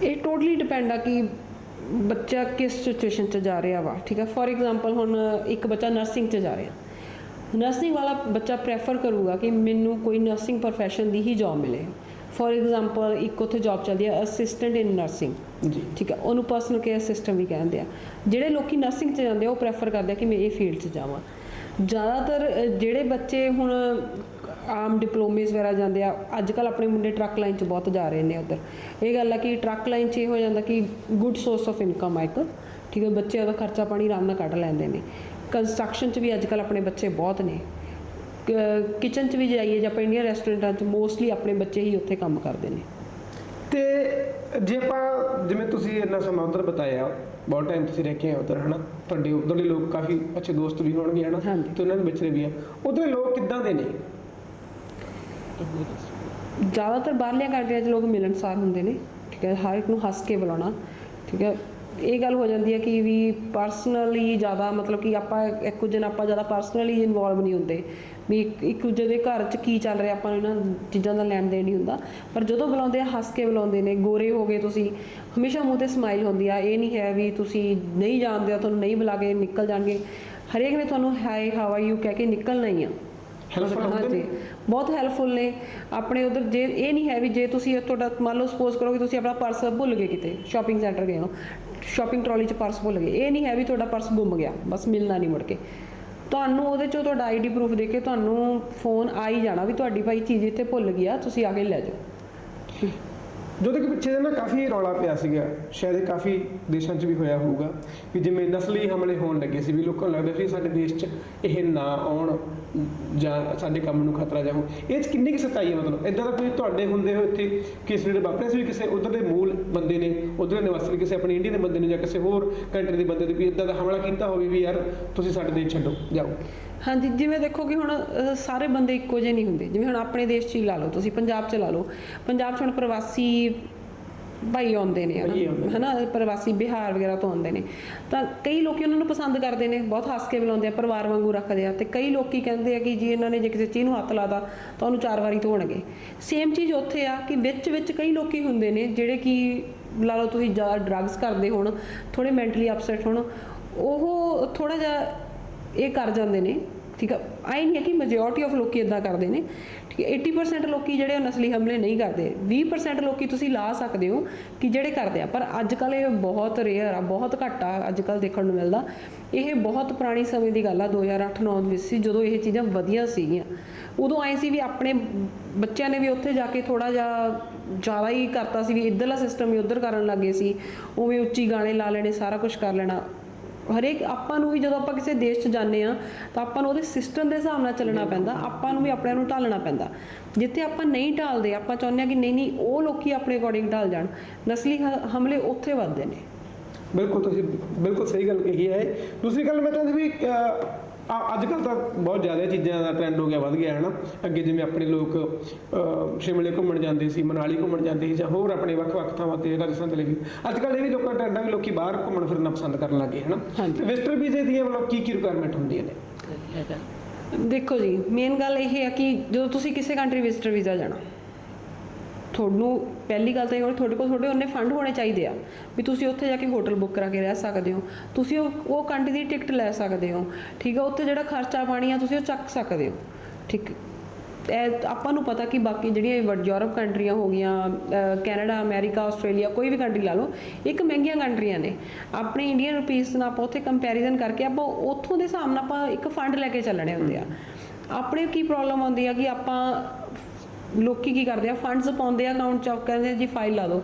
ਇਹ ਟੋਟਲੀ ਡਿਪੈਂਡ ਆ ਕਿ ਬੱਚਾ ਕਿਸ ਸਿਚੁਏਸ਼ਨ 'ਚ ਜਾ ਰਿਹਾ ਵਾ ਠੀਕ ਹੈ ਫੋਰ ਐਗਜ਼ਾਮਪਲ ਹੁਣ ਇੱਕ ਬੱਚਾ ਨਰਸਿੰਗ 'ਚ ਜਾ ਰਿਹਾ। ਨਰਸਿੰਗ ਵਾਲਾ ਬੱਚਾ ਪ੍ਰੈਫਰ ਕਰੂਗਾ ਕਿ ਮੈਨੂੰ ਕੋਈ ਨਰਸਿੰਗ profession ਦੀ ਹੀ ਜੌਬ ਮਿਲੇ। ਫੋਰ ਐਗਜ਼ਾਮਪਲ ਇੱਕ ਉੱਥੇ ਜੌਬ ਚੱਲਦੀ ਹੈ ਅਸਿਸਟੈਂਟ ਇਨ ਨਰਸਿੰਗ ਜੀ। ਠੀਕ ਹੈ ਉਹਨੂੰ ਪਰਸਨਲ ਕੇਅਰ ਸਿਸਟਮ ਵੀ ਕਹਿੰਦੇ ਆ। ਜਿਹੜੇ ਲੋਕੀ ਨਰਸਿੰਗ 'ਚ ਜਾਂਦੇ ਆ ਉਹ ਪ੍ਰੈਫਰ ਕਰਦੇ ਆ ਕਿ ਮੈਂ ਇਹ ਫੀਲਡ 'ਚ ਜਾਵਾਂ। ਜ਼ਿਆਦਾਤਰ ਜਿਹੜੇ ਬੱਚੇ ਹੁਣ ਆਮ ਡਿਪਲੋਮੇਸ ਵਗੈਰਾ ਜਾਂਦੇ ਆ ਅੱਜ ਕੱਲ ਆਪਣੇ ਮੁੰਡੇ ਟਰੱਕ ਲਾਈਨ 'ਚ ਬਹੁਤ ਜਾ ਰਹੇ ਨੇ ਉਧਰ। ਇਹ ਗੱਲ ਆ ਕਿ ਟਰੱਕ ਲਾਈਨ 'ਚ ਇਹ ਹੋ ਜਾਂਦਾ ਕਿ ਗੁੱਡ ਸੋਰਸ ਆਫ ਇਨਕਮ ਆ ਇੱਕ। ਠੀਕ ਹੈ ਬੱਚੇ ਉਹਦਾ ਖਰਚਾ ਪਾਣੀ ਆਰਾਮ ਨਾਲ ਕੱਢ ਲੈਂਦੇ ਨੇ। ਕੰਸਟਰਕਸ਼ਨ 'ਚ ਵੀ ਅੱਜ ਕੱਲ ਆਪਣੇ ਬੱਚੇ ਬਹੁਤ ਨੇ। ਕਿਚਨ 'ਚ ਵੀ ਜਾਈਏ ਜਾਂ ਆਪਾਂ ਇੰਡੀਅਨ ਰੈਸਟੋਰੈਂਟਾਂ 'ਚ ਮੋਸਟਲੀ ਆਪਣੇ ਬੱਚੇ ਹੀ ਉੱਥੇ ਕੰਮ ਕਰਦੇ ਨੇ। ਤੇ ਜੇ ਆਪਾਂ ਜਿਵੇਂ ਤੁਸੀਂ ਇੰਨਾ ਸਮਾਂ ਉਧਰ ਬਤਾਇਆ ਬਹੁਤ ਟਾਈਮ ਤੁਸੀਂ ਰਹਿ ਕੇ ਆਏ ਉਧਰ ਹਨਾ? ਤੁਹਾਡੇ ਉਧਰਲੇ ਲੋਕ ਕਾਫੀ ਅੱਛੇ ਦੋਸਤ ਵੀ ਹੋਣਗੇ ਹਨਾ। ਤੇ ਉਹਨਾਂ ਦੇ ਵਿਚਰੇ ਵੀ ਆ। ਉਧਰ ਲੋਕ ਕਿੱਦਾਂ ਦੇ ਨੇ? ਜ਼ਿਆਦਾਤਰ ਬਾਹਰਲੀਆਂ ਕੰਟਰੀਆਂ 'ਚ ਲੋਕ ਮਿਲਣਸਾਰ ਹੁੰਦੇ ਨੇ। ਠੀਕ ਹੈ ਹਰ ਇੱਕ ਨੂੰ ਹੱਸ ਕੇ ਬੁਲਾਉਣਾ। ਠੀਕ ਹੈ ਇਹ ਗੱਲ ਹੋ ਜਾਂਦੀ ਹੈ ਕਿ ਵੀ ਪਰਸਨਲੀ ਜ਼ਿਆਦਾ ਮਤਲਬ ਕਿ ਆਪਾਂ ਇੱਕ ਦੂਜੇ ਨਾਲ ਆਪਾਂ ਜ਼ਿਆਦਾ ਪਰਸਨਲੀ ਇਨਵੋਲਵ ਨਹੀਂ ਹੁੰਦੇ। ਵੀ ਇੱਕ ਦੂਜੇ ਦੇ ਘਰ 'ਚ ਕੀ ਚੱਲ ਰਿਹਾ ਆਪਾਂ ਨੂੰ ਇਹਨਾਂ ਚੀਜ਼ਾਂ ਦਾ ਲੈਣ ਦੇਣ ਨਹੀਂ ਹੁੰਦਾ। ਪਰ ਜਦੋਂ ਬੁਲਾਉਂਦੇ ਆ ਹੱਸ ਕੇ ਬੁਲਾਉਂਦੇ ਨੇ ਗੋਰੇ ਹੋ ਗਏ ਤੁਸੀਂ ਹਮੇਸ਼ਾ ਮੂੰਹ ਤੇ ਸਮਾਈਲ ਹੁੰਦੀ ਆ। ਇਹ ਨਹੀਂ ਹੈ ਵੀ ਤੁਸੀਂ ਨਹੀਂ ਜਾਣਦੇ ਹੋ ਤੁਹਾਨੂੰ ਨਹੀਂ ਬੁਲਾ ਕੇ ਨਿਕਲ ਜਾਣਗੇ। ਹਰੇਕ ਨੇ ਤੁਹਾਨੂੰ ਹਾਈ ਹਾਊ ਆਰ ਯੂ ਕਹਿ ਕੇ ਨਿਕਲਣਾ ਹੀ ਆ? ਹਾਂਜੀ ਬਹੁਤ ਹੈਲਪਫੁਲ ਨੇ। ਆਪਣੇ ਉਧਰ ਜੇ ਇਹ ਨਹੀਂ ਹੈ ਵੀ ਜੇ ਤੁਸੀਂ ਤੁਹਾਡਾ ਮੰਨ ਲਓ ਸਪੋਜ਼ ਕਰੋ ਕਿ ਤੁਸੀਂ ਆਪਣਾ ਪਰਸ ਭੁੱਲ ਗਏ ਕਿਤੇ ਸ਼ਾਪਿੰਗ ਸੈਂਟਰ ਗਏ ਹੋ ਸ਼ਾਪਿੰਗ ਟਰਾਲੀ 'ਚ ਪਰਸ ਭੁੱਲ ਗਏ। ਇਹ ਨਹੀਂ ਹੈ ਵੀ ਤੁਹਾਡਾ ਪਰਸ ਗੁੰਮ ਗਿਆ, ਬਸ ਮਿਲਣਾ ਨਹੀਂ ਮੁੜ ਕੇ। ਤੁਹਾਨੂੰ ਉਹਦੇ 'ਚੋਂ ਤੁਹਾਡਾ ਆਈਡੀ ਪ੍ਰੂਫ ਦੇ ਕੇ ਤੁਹਾਨੂੰ ਫੋਨ ਆ ਹੀ ਜਾਣਾ ਵੀ ਤੁਹਾਡੀ ਭਾਈ ਚੀਜ਼ ਇੱਥੇ ਭੁੱਲ ਗਈ ਆ, ਤੁਸੀਂ ਆ ਕੇ ਲੈ ਜਾਓ। ਜਦੋਂ ਕਿ ਪਿੱਛੇ ਨਾ ਕਾਫੀ ਰੌਲਾ ਪਿਆ ਸੀਗਾ, ਸ਼ਾਇਦ ਇਹ ਕਾਫੀ ਦੇਸ਼ਾਂ 'ਚ ਵੀ ਹੋਇਆ ਹੋਊਗਾ ਵੀ ਜਿਵੇਂ ਨਸਲੀ ਹਮਲੇ ਹੋਣ ਲੱਗੇ ਸੀ ਵੀ ਲੋਕਾਂ ਨੂੰ ਲੱਗਦਾ ਸੀ ਸਾਡੇ ਦੇਸ਼ 'ਚ ਇਹ ਨਾ ਆਉਣ ਜਾਂ ਸਾਡੇ ਕੰਮ ਨੂੰ ਖਤਰਾ ਜਾਊ ਇਹ 'ਚ ਕਿੰਨੀ ਕੁ ਸਤਾਈ ਹੈ ਮਤਲਬ? ਇਦਾਂ ਦਾ ਕੋਈ ਤੁਹਾਡੇ ਹੁੰਦੇ ਹੋ ਇੱਥੇ ਕੇਸ ਜਿਹੜੇ ਵਾਪਰੇ ਸੀ ਵੀ ਕਿਸੇ ਉਧਰ ਦੇ ਮੂਲ ਬੰਦੇ ਨੇ, ਉਧਰ ਦੇ ਨਿਵਾਸੀ ਕਿਸੇ ਆਪਣੇ ਇੰਡੀਆ ਦੇ ਬੰਦੇ ਨੇ ਜਾਂ ਕਿਸੇ ਹੋਰ ਕੰਟਰੀ ਦੇ ਬੰਦੇ ਨੇ ਵੀ ਇਦਾਂ ਦਾ ਹਮਲਾ ਕੀਤਾ ਹੋਵੇ ਵੀ ਯਾਰ ਤੁਸੀਂ ਸਾਡੇ ਦੇਸ਼ ਛੱਡੋ, ਜਾਓ। ਹਾਂਜੀ ਜਿਵੇਂ ਦੇਖੋ ਕਿ ਹੁਣ ਅਹ, ਸਾਰੇ ਬੰਦੇ ਇੱਕੋ ਜਿਹੇ ਨਹੀਂ ਹੁੰਦੇ। ਜਿਵੇਂ ਹੁਣ ਆਪਣੇ ਦੇਸ਼ 'ਚ ਹੀ ਲਾ ਲਓ ਤੁਸੀਂ ਪੰਜਾਬ 'ਚ ਲਾ ਲਓ। ਪੰਜਾਬ 'ਚ ਹੁਣ ਪ੍ਰਵਾਸੀ ਭਾਈ ਆਉਂਦੇ ਨੇ ਭਾਈ ਆਉਂਦੇ ਹਨਾ? ਪ੍ਰਵਾਸੀ ਬਿਹਾਰ ਵਗੈਰਾ ਤੋਂ ਆਉਂਦੇ ਨੇ। ਤਾਂ ਕਈ ਲੋਕੀ ਉਹਨਾਂ ਨੂੰ ਪਸੰਦ ਕਰਦੇ ਨੇ ਬਹੁਤ ਹੱਸ ਕੇ ਬੁਲਾਉਂਦੇ ਆ ਪਰਿਵਾਰ ਵਾਂਗੂ ਰੱਖਦੇ ਆ। ਤੇ ਕਈ ਲੋਕੀ ਕਹਿੰਦੇ ਆ ਕਿ ਜੀ ਇਹਨਾਂ ਨੇ ਜੇ ਕਿਸੇ ਚੀਜ਼ ਨੂੰ ਹੱਥ ਲਾਦਾ ਤਾਂ ਉਹਨੂੰ ਚਾਰ ਵਾਰੀ ਧੋਣਗੇ। ਸੇਮ ਚੀਜ਼ ਉੱਥੇ ਆ ਕਿ ਵਿੱਚ ਵਿੱਚ ਕਈ ਲੋਕੀ ਹੁੰਦੇ ਨੇ ਜਿਹੜੇ ਕਿ ਲਾ ਲਓ ਤੁਸੀਂ ਜ਼ਿਆਦਾ ਡਰੱਗਸ ਕਰਦੇ ਹੋਣ ਥੋੜੇ ਮੈਂਟਲੀ ਅਪਸੈਟ ਹੋਣ ਉਹ ਥੋੜਾ ਜਿਹਾ ਇਹ ਕਰ ਜਾਂਦੇ ਨੇ, ਠੀਕ ਆ? ਆਈ ਨਹੀਂ ਹੈ ਕਿ ਮੈਜੋਰਟੀ ਆਫ ਲੋਕੀ ਇਦਾਂ ਕਰਦੇ ਨੇ, ਠੀਕ ਹੈ? 80% ਲੋਕੀ ਜਿਹੜੇ ਉਹ ਨਸਲੀ ਹਮਲੇ ਨਹੀਂ ਕਰਦੇ। 20% ਲੋਕੀ ਤੁਸੀਂ ਲਾ ਸਕਦੇ ਹੋ ਕਿ ਜਿਹੜੇ ਕਰਦੇ ਆ, ਪਰ ਅੱਜ ਕੱਲ ਇਹ ਬਹੁਤ ਰੇਅਰ ਆ, ਬਹੁਤ ਘੱਟ ਆ ਅੱਜ ਕੱਲ ਦੇਖਣ ਨੂੰ ਮਿਲਦਾ। ਇਹ ਬਹੁਤ ਪੁਰਾਣੀ ਸਮੇਂ ਦੀ ਗੱਲ ਆ 2008-9 ਦੇ ਵਿੱਚ ਸੀ, ਜਦੋਂ ਇਹ ਚੀਜ਼ਾਂ ਵਧੀਆ ਸੀਗੀਆਂ। ਉਦੋਂ ਆਏ ਸੀ ਵੀ ਆਪਣੇ ਬੱਚਿਆਂ ਨੇ ਵੀ ਉੱਥੇ ਜਾ ਕੇ ਥੋੜਾ ਜਿਹਾ ਜ਼ਿਆਦਾ ਹੀ ਕਰਤਾ ਸੀ ਵੀ ਇੱਧਰਲਾ ਸਿਸਟਮ ਹੀ ਉੱਧਰ ਕਰਨ ਲੱਗੇ ਸੀ, ਉਵੇਂ ਉੱਚੀ ਗਾਣੇ ਲਾ ਲੈਣੇ, ਸਾਰਾ ਕੁਝ ਕਰ ਲੈਣਾ। ਹਰੇਕ ਆਪਾਂ ਨੂੰ ਵੀ ਜਦੋਂ ਆਪਾਂ ਕਿਸੇ ਦੇਸ਼ 'ਚ ਜਾਂਦੇ ਆ ਤਾਂ ਆਪਾਂ ਨੂੰ ਉਹਦੇ ਸਿਸਟਮ ਦੇ ਹਿਸਾਬ ਨਾਲ ਚੱਲਣਾ ਪੈਂਦਾ ਆਪਾਂ ਨੂੰ ਵੀ ਆਪਣੇ ਨੂੰ ਢਾਲਣਾ ਪੈਂਦਾ। ਜਿੱਥੇ ਆਪਾਂ ਨਹੀਂ ਢਾਲਦੇ ਆਪਾਂ ਚਾਹੁੰਦੇ ਆ ਕਿ ਨਹੀਂ ਨਹੀਂ ਉਹ ਲੋਕੀ ਆਪਣੇ ਅਕੋਰਡਿੰਗ ਢਾਲ ਜਾਣ। ਨਸਲੀ ਹਮਲੇ ਉੱਥੇ ਵੱਧਦੇ ਨੇ। ਬਿਲਕੁਲ ਤੁਸੀਂ ਬਿਲਕੁਲ ਸਹੀ ਗੱਲ ਕਹੀ ਹੈ। ਦੂਸਰੀ ਗੱਲ ਮੈਂ ਚਾਹੁੰਦੀ ਵੀ ਅੱਜ ਕੱਲ ਤਾਂ ਬਹੁਤ ਜ਼ਿਆਦਾ ਚੀਜ਼ਾਂ ਦਾ ਟ੍ਰੈਂਡ ਹੋ ਗਿਆ ਵੱਧ ਗਿਆ ਹੈ ਨਾ ਅੱਗੇ ਜਿਵੇਂ ਆਪਣੇ ਲੋਕ ਸ਼ਿਮਲੇ ਘੁੰਮਣ ਜਾਂਦੇ ਸੀ ਮਨਾਲੀ ਘੁੰਮਣ ਜਾਂਦੇ ਸੀ ਜਾਂ ਹੋਰ ਆਪਣੇ ਵੱਖ-ਵੱਖ ਥਾਵਾਂ ਤੇ ਰਾਜਸਥਾਨ ਚਲੇ ਗਏ। ਅੱਜ ਕੱਲ ਇਹ ਵੀ ਲੋਕਾਂ ਦਾ ਟ੍ਰੈਂਡ ਹੈ ਵੀ ਲੋਕੀ ਬਾਹਰ ਘੁੰਮਣ ਫਿਰਨਾ ਪਸੰਦ ਕਰਨ ਲੱਗੇ ਹੈ ਨਾ ਹਾਂਜੀ। ਤੇ ਵਿਜ਼ਟਰ ਵੀਜ਼ੇ ਦੀਆਂ ਮਤਲਬ ਕੀ ਕੀ ਰਿਕੁਆਇਰਮੈਂਟ ਹੁੰਦੀਆਂ ਨੇ? ਦੇਖੋ ਜੀ ਮੇਨ ਗੱਲ ਇਹ ਹੈ ਕਿ ਜਦੋਂ ਤੁਸੀਂ ਕਿਸੇ ਕੰਟਰੀ ਵਿਜ਼ਟਰ ਵੀਜ਼ਾ ਜਾਣਾ ਤੁਹਾਨੂੰ ਪਹਿਲੀ ਗੱਲ ਤਾਂ ਇਹ ਹੋਣੀ ਤੁਹਾਡੇ ਕੋਲ ਤੁਹਾਡੇ ਉਹਨੇ ਫੰਡ ਹੋਣੇ ਚਾਹੀਦੇ ਆ ਵੀ ਤੁਸੀਂ ਉੱਥੇ ਜਾ ਕੇ ਹੋਟਲ ਬੁੱਕ ਕਰਾ ਕੇ ਰਹਿ ਸਕਦੇ ਹੋ। ਤੁਸੀਂ ਉਹ ਉਹ ਕੰਟਰੀ ਦੀ ਟਿਕਟ ਲੈ ਸਕਦੇ ਹੋ। ਠੀਕ ਹੈ ਉੱਥੇ ਜਿਹੜਾ ਖਰਚਾ ਪਾਣੀ ਆ ਤੁਸੀਂ ਉਹ ਚੱਕ ਸਕਦੇ ਹੋ। ਠੀਕ ਇਹ ਆਪਾਂ ਨੂੰ ਪਤਾ ਕਿ ਬਾਕੀ ਜਿਹੜੀਆਂ ਯੂਰਪ ਕੰਟਰੀਆਂ ਹੋ ਗਈਆਂ ਕੈਨੇਡਾ ਅਮਰੀਕਾ ਆਸਟ੍ਰੇਲੀਆ ਕੋਈ ਵੀ ਕੰਟਰੀ ਲਾ ਲਓ ਇੱਕ ਮਹਿੰਗੀਆਂ ਕੰਟਰੀਆਂ ਨੇ। ਆਪਣੇ ਇੰਡੀਅਨ ਰੁਪੀਸ ਨਾਲ ਆਪਾਂ ਉੱਥੇ ਕੰਪੈਰੀਜ਼ਨ ਕਰਕੇ ਆਪਾਂ ਉੱਥੋਂ ਦੇ ਹਿਸਾਬ ਨਾਲ ਆਪਾਂ ਇੱਕ ਫੰਡ ਲੈ ਕੇ ਚੱਲਣੇ ਹੁੰਦੇ ਆ। ਆਪਣੇ ਕੀ ਪ੍ਰੋਬਲਮ ਆਉਂਦੀ ਆ ਕਿ ਆਪਾਂ ਲੋਕੀ ਕੀ ਕਰਦੇ ਆ ਫੰਡਸ ਪਾਉਂਦੇ ਆ ਅਕਾਊਂਟ ਚ ਕਹਿੰਦੇ ਆ ਜੀ ਫਾਈਲ ਲਾ ਦਿਓ।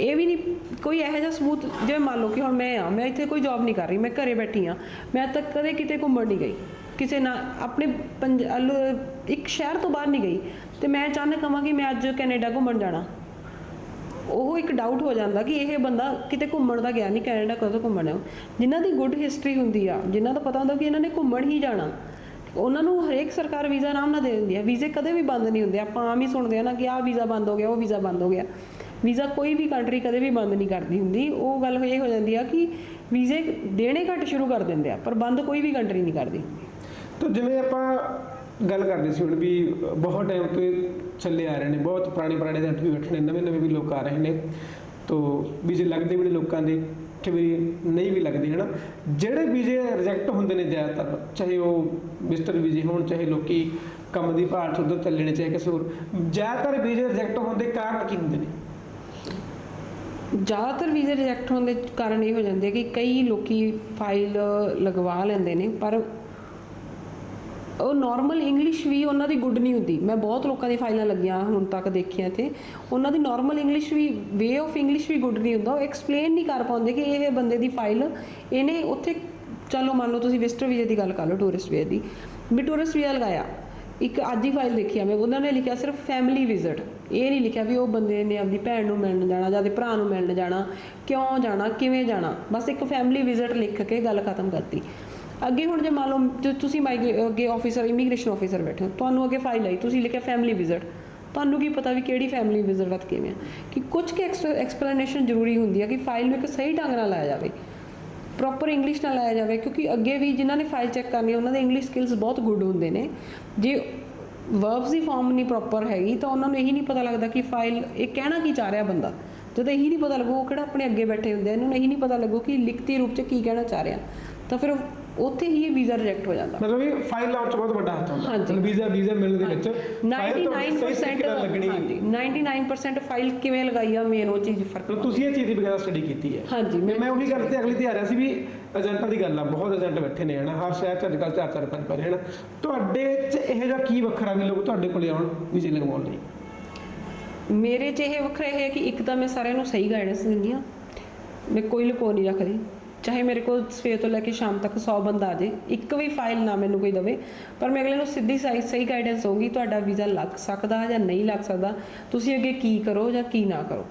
ਇਹ ਵੀ ਨਹੀਂ, ਕੋਈ ਇਹੋ ਜਿਹਾ ਸਮੂਥ ਜਿਵੇਂ ਮੰਨ ਲਓ ਕਿ ਹੁਣ ਮੈਂ ਆ, ਮੈਂ ਇੱਥੇ ਕੋਈ ਜੌਬ ਨਹੀਂ ਕਰ ਰਹੀ, ਮੈਂ ਘਰੇ ਬੈਠੀ ਆ। ਮੈਂ ਅੱਜ ਤੱਕ ਕਦੇ ਕਿਤੇ ਘੁੰਮਣ ਨਹੀਂ ਗਈ। ਕਿਸੇ ਨਾ ਆਪਣੇ ਪੰਜ ਇੱਕ ਸ਼ਹਿਰ ਤੋਂ ਬਾਹਰ ਨਹੀਂ ਗਈ। ਤੇ ਮੈਂ ਅਚਾਨਕ ਕਿ ਮੈਂ ਅੱਜ ਕੈਨੇਡਾ ਘੁੰਮਣ ਜਾਣਾ। ਉਹ ਇੱਕ ਡਾਊਟ ਹੋ ਜਾਂਦਾ ਕਿ ਇਹ ਬੰਦਾ ਕਿਤੇ ਘੁੰਮਣ ਦਾ ਗਿਆ ਨਹੀਂ, ਕੈਨੇਡਾ ਕਦੋਂ ਘੁੰਮਣ ਆ ਜਿਨ੍ਹਾਂ ਦੀ ਗੁੱਡ ਹਿਸਟਰੀ ਹੁੰਦੀ ਆ, ਜਿਨ੍ਹਾਂ ਦਾ ਪਤਾ ਹੁੰਦਾ ਕਿ ਇਹਨਾਂ ਨੇ ਘੁੰਮਣ ਹੀ ਜਾਣਾ। ਉਹਨਾਂ ਨੂੰ ਹਰੇਕ ਸਰਕਾਰ ਵੀਜ਼ਾ ਆਰਾਮ ਨਾਲ ਦੇ ਦਿੰਦੀ ਹੈ। ਵੀਜ਼ੇ ਕਦੇ ਵੀ ਬੰਦ ਨਹੀਂ ਹੁੰਦੇ। ਆਪਾਂ ਆਮ ਹੀ ਸੁਣਦੇ ਆ ਨਾ ਕਿ ਆਹ ਵੀਜ਼ਾ ਬੰਦ ਹੋ ਗਿਆ, ਉਹ ਵੀਜ਼ਾ ਬੰਦ ਹੋ ਗਿਆ। ਵੀਜ਼ਾ ਕੋਈ ਵੀ ਕੰਟਰੀ ਕਦੇ ਵੀ ਬੰਦ ਨਹੀਂ ਕਰਦੀ ਹੁੰਦੀ। ਉਹ ਗੱਲ ਇਹ ਹੋ ਜਾਂਦੀ ਆ ਕਿ ਵੀਜ਼ੇ ਦੇਣੇ ਘੱਟ ਸ਼ੁਰੂ ਕਰ ਦਿੰਦੇ ਆ, ਪਰ ਬੰਦ ਕੋਈ ਵੀ ਕੰਟਰੀ ਨਹੀਂ ਕਰਦੀ। ਤਾਂ ਜਿਵੇਂ ਆਪਾਂ ਗੱਲ ਕਰਦੇ ਸੀ ਹੁਣ ਵੀ ਬਹੁਤ ਟਾਈਮ ਤੋਂ ਇਹ ਚੱਲੇ ਆ ਰਹੇ ਨੇ, ਬਹੁਤ ਪੁਰਾਣੇ ਪੁਰਾਣੇ ਏਜੰਟ ਵੀ ਬੈਠੇ ਨੇ ਨਵੇਂ ਨਵੇਂ ਵੀ ਲੋਕ ਆ ਰਹੇ ਨੇ। ਤੋਂ ਵੀਜ਼ੇ ਲੱਗਦੇ ਵੀ ਨੇ ਲੋਕਾਂ ਦੇ। ਕਈ ਵਾਰੀ ਨਹੀਂ ਵੀ ਲੱਗਦੇ, ਹਨਾ? ਜਿਹੜੇ ਵੀਜ਼ੇ ਰਿਜੈਕਟ ਹੁੰਦੇ ਨੇ ਜ਼ਿਆਦਾਤਰ, ਚਾਹੇ ਉਹ ਵਿਜ਼ਟਰ ਵੀਜ਼ੇ ਹੋਣ, ਚਾਹੇ ਲੋਕੀ ਕੰਮ ਦੀ ਭਾਲ 'ਚ ਉੱਧਰ ਚੱਲੇ ਨੇ, ਚਾਹੇ ਕਿਸੇ ਹੋਰ, ਜ਼ਿਆਦਾਤਰ ਵੀਜ਼ੇ ਰਿਜੈਕਟ ਹੋਣ ਦੇ ਕਾਰਨ ਕੀ ਹੁੰਦੇ ਨੇ? ਜ਼ਿਆਦਾਤਰ ਵੀਜ਼ੇ ਰਿਜੈਕਟ ਹੋਣ ਦੇ ਕਾਰਨ ਇਹ ਹੋ ਜਾਂਦੇ ਕਿ ਕਈ ਲੋਕੀ ਫਾਈਲ ਲਗਵਾ ਲੈਂਦੇ ਨੇ, ਪਰ ਉਹ ਨਾਰਮਲ ਇੰਗਲਿਸ਼ ਵੀ ਉਹਨਾਂ ਦੀ ਗੁੱਡ ਨਹੀਂ ਹੁੰਦੀ। ਮੈਂ ਬਹੁਤ ਲੋਕਾਂ ਦੀ ਫਾਈਲਾਂ ਲੱਗੀਆਂ ਹੁਣ ਤੱਕ ਦੇਖੀਆਂ ਤੇ ਉਹਨਾਂ ਦੀ ਨਾਰਮਲ ਇੰਗਲਿਸ਼ ਵੀ ਵੇ ਆਫ ਇੰਗਲਿਸ਼ ਵੀ ਗੁੱਡ ਨਹੀਂ ਹੁੰਦਾ। ਉਹ ਐਕਸਪਲੇਨ ਨਹੀਂ ਕਰ ਪਾਉਂਦੇ ਕਿ ਇਹ ਬੰਦੇ ਦੀ ਫਾਈਲ ਇਹਨੇ ਉੱਥੇ, ਚਲੋ ਮੰਨ ਲਓ ਤੁਸੀਂ ਵਿਜ਼ਟਰ ਵੀਜ਼ੇ ਦੀ ਗੱਲ ਕਰ ਲਓ ਟੂਰਿਸਟ ਵੀਜ਼ੇ ਦੀ। ਵੀ ਟੂਰਿਸਟ ਵੀਜ਼ਾ ਲਗਾਇਆ। ਇੱਕ ਅੱਜ ਹੀ ਫਾਈਲ ਦੇਖੀ ਆ ਮੈਂ। ਉਹਨਾਂ ਨੇ ਲਿਖਿਆ ਸਿਰਫ ਫੈਮਿਲੀ ਵਿਜ਼ਿਟ ਇਹ ਨਹੀਂ ਲਿਖਿਆ ਵੀ ਉਹ ਬੰਦੇ ਨੇ ਆਪਣੀ ਭੈਣ ਨੂੰ ਮਿਲਣ ਜਾਣਾ ਜਾਂ ਆਪਦੇ ਭਰਾ ਨੂੰ ਮਿਲਣ ਜਾਣਾ। ਕਿਉਂ ਜਾਣਾ? ਕਿਵੇਂ ਜਾਣਾ? ਬਸ ਇੱਕ ਫੈਮਿਲੀ ਵਿਜ਼ਿਟ ਲਿਖ ਕੇ ਗੱਲ ਖਤਮ ਕਰਤੀ। ਅੱਗੇ ਹੁਣ ਜੇ ਮੰਨ ਲਓ ਜੇ ਤੁਸੀਂ ਮਾਈਗ੍ਰੇ ਅੱਗੇ ਆਫੀਸਰ ਇਮੀਗ੍ਰੇਸ਼ਨ ਆਫੀਸਰ ਬੈਠੇ ਹੋ, ਤੁਹਾਨੂੰ ਅੱਗੇ ਫਾਈਲ ਆਈ, ਤੁਸੀਂ ਲਿਖਿਆ ਫੈਮਿਲੀ ਵਿਜ਼ਿਟ ਤੁਹਾਨੂੰ ਕੀ ਪਤਾ ਵੀ ਕਿਹੜੀ ਫੈਮਿਲੀ ਵਿਜ਼ਿਟ ਵਤ ਕਿਵੇਂ ਆ? ਕਿ ਕੁਝ ਕਿ ਐਕਸਪਲੇਨੇਸ਼ਨ ਜ਼ਰੂਰੀ ਹੁੰਦੀ ਹੈ ਕਿ ਫਾਈਲ ਨੂੰ ਇੱਕ ਸਹੀ ਢੰਗ ਨਾਲ ਲਾਇਆ ਜਾਵੇ ਪ੍ਰੋਪਰ ਇੰਗਲਿਸ਼ ਨਾਲ ਲਾਇਆ ਜਾਵੇ, ਕਿਉਂਕਿ ਅੱਗੇ ਵੀ ਜਿਨ੍ਹਾਂ ਨੇ ਫਾਈਲ ਚੈੱਕ ਕਰਨੀ ਉਹਨਾਂ ਦੇ ਇੰਗਲਿਸ਼ ਸਕਿੱਲਸ ਬਹੁਤ ਗੁੱਡ ਹੁੰਦੇ ਨੇ। ਜੇ ਵਰਬਸ ਦੀ ਫਾਰਮ ਨਹੀਂ ਪ੍ਰੋਪਰ ਹੈਗੀ, ਤਾਂ ਉਹਨਾਂ ਨੂੰ ਇਹੀ ਨਹੀਂ ਪਤਾ ਲੱਗਦਾ ਕਿ ਫਾਈਲ ਇਹ ਕਹਿਣਾ ਕੀ ਚਾਹ ਰਿਹਾ ਬੰਦਾ। ਜਦੋਂ ਇਹੀ ਨਹੀਂ ਪਤਾ ਲੱਗੂ ਉਹ ਕਿਹੜਾ ਆਪਣੇ ਅੱਗੇ ਬੈਠੇ ਹੁੰਦੇ ਆ, ਇਹਨਾਂ ਨੂੰ ਇਹੀ ਨਹੀਂ ਪਤਾ ਲੱਗੂ ਕਿ ਲਿਖਤੀ ਰੂਪ 'ਚ ਕੀ ਕਹਿਣਾ ਚਾਹ ਰਿਹਾ। ਤਾਂ ਫਿਰ ਉੱਥੇ ਹੀ ਇਹ ਵੀਜ਼ਾ ਰਿਜੈਕਟ ਹੋ ਜਾਂਦਾ। ਮਤਲਬ ਇਹ ਫਾਈਲ ਲਾਉਣ 'ਚ ਬਹੁਤ ਵੱਡਾ ਹੱਥ ਹੁੰਦਾ ਹਾਂਜੀ। ਵੀਜ਼ਾ ਵੀਜ਼ਾ ਮਿਲਣ ਦੇ ਵਿੱਚ file ਤੋਂ ਸਹੀ ਤਰੀਕੇ 99% ਨਾਲ ਲੱਗਣੀ ਹਾਂਜੀ 99% ਫਾਈਲ ਕਿਵੇਂ ਲਗਾਈ ਆ ਮੇਨ ਉਹ ਚੀਜ਼ ਫ਼ਰਕ ਮਤਲਬ ਤੁਸੀਂ ਇਹ ਚੀਜ਼ ਦੀ ਵਗੈਰਾ ਸਟੱਡੀ ਕੀਤੀ ਹੈ। ਹਾਂਜੀ, ਮੈਂ ਮੈਂ ਉਹੀ ਗੱਲ ਤੇ ਅਗਲੀ ਤੇ ਆ ਰਿਹਾ ਸੀ ਵੀ ਏਜੰਟਾਂ ਦੀ ਗੱਲ ਆ ਬਹੁਤ ਏਜੰਟ ਬੈਠੇ ਨੇ ਹਨਾ। ਹਰ ਸ਼ਹਿਰ ਚ ਅੱਜ ਕੱਲ੍ਹ ਚਾਰ ਚਾਰ ਪੰਜ ਪੰਜ ਹਨਾ। ਤੁਹਾਡੇ ਚ ਇਹੋ ਜਿਹਾ ਕੀ ਵੱਖਰਾ ਵੀ ਲੋਕ ਤੁਹਾਡੇ ਕੋਲੇ ਆਉਣ ਵੀਜ਼ੇ ਲਗਵਾਉਣ ਲਈ? ਮੇਰੇ 'ਚ ਇਹ ਵੱਖਰਾ ਇਹ ਹੈ ਕਿ ਇੱਕ ਤਾਂ ਮੈਂ ਸਾਰਿਆਂ ਨੂੰ ਸਹੀ ਗਾਈਡੈਂਸ ਦਿੰਦੀ ਆ ਮੈਂ ਕੋਈ ਲੁਕੋ ਨਹੀਂ ਰੱਖਦੀ। ਚਾਹੇ ਮੇਰੇ ਕੋਲ ਸਵੇਰ ਤੋਂ ਲੈ ਕੇ ਸ਼ਾਮ ਤੱਕ 100 ਬੰਦਾ ਆ ਜੇ, ਇੱਕ ਵੀ ਫਾਈਲ ਨਾ ਮੈਨੂੰ ਕੋਈ ਦਵੇ, ਪਰ ਮੈਂ ਅਗਲੇ ਨੂੰ ਸਿੱਧੀ ਸਹੀ ਸਹੀ ਗਾਈਡੈਂਸ ਹੋਊਗੀ ਤੁਹਾਡਾ ਵੀਜ਼ਾ ਲੱਗ ਸਕਦਾ ਜਾਂ ਨਹੀਂ ਲੱਗ ਸਕਦਾ, ਤੁਸੀਂ ਅੱਗੇ ਕੀ ਕਰੋ ਜਾਂ ਕੀ ਨਾ ਕਰੋ।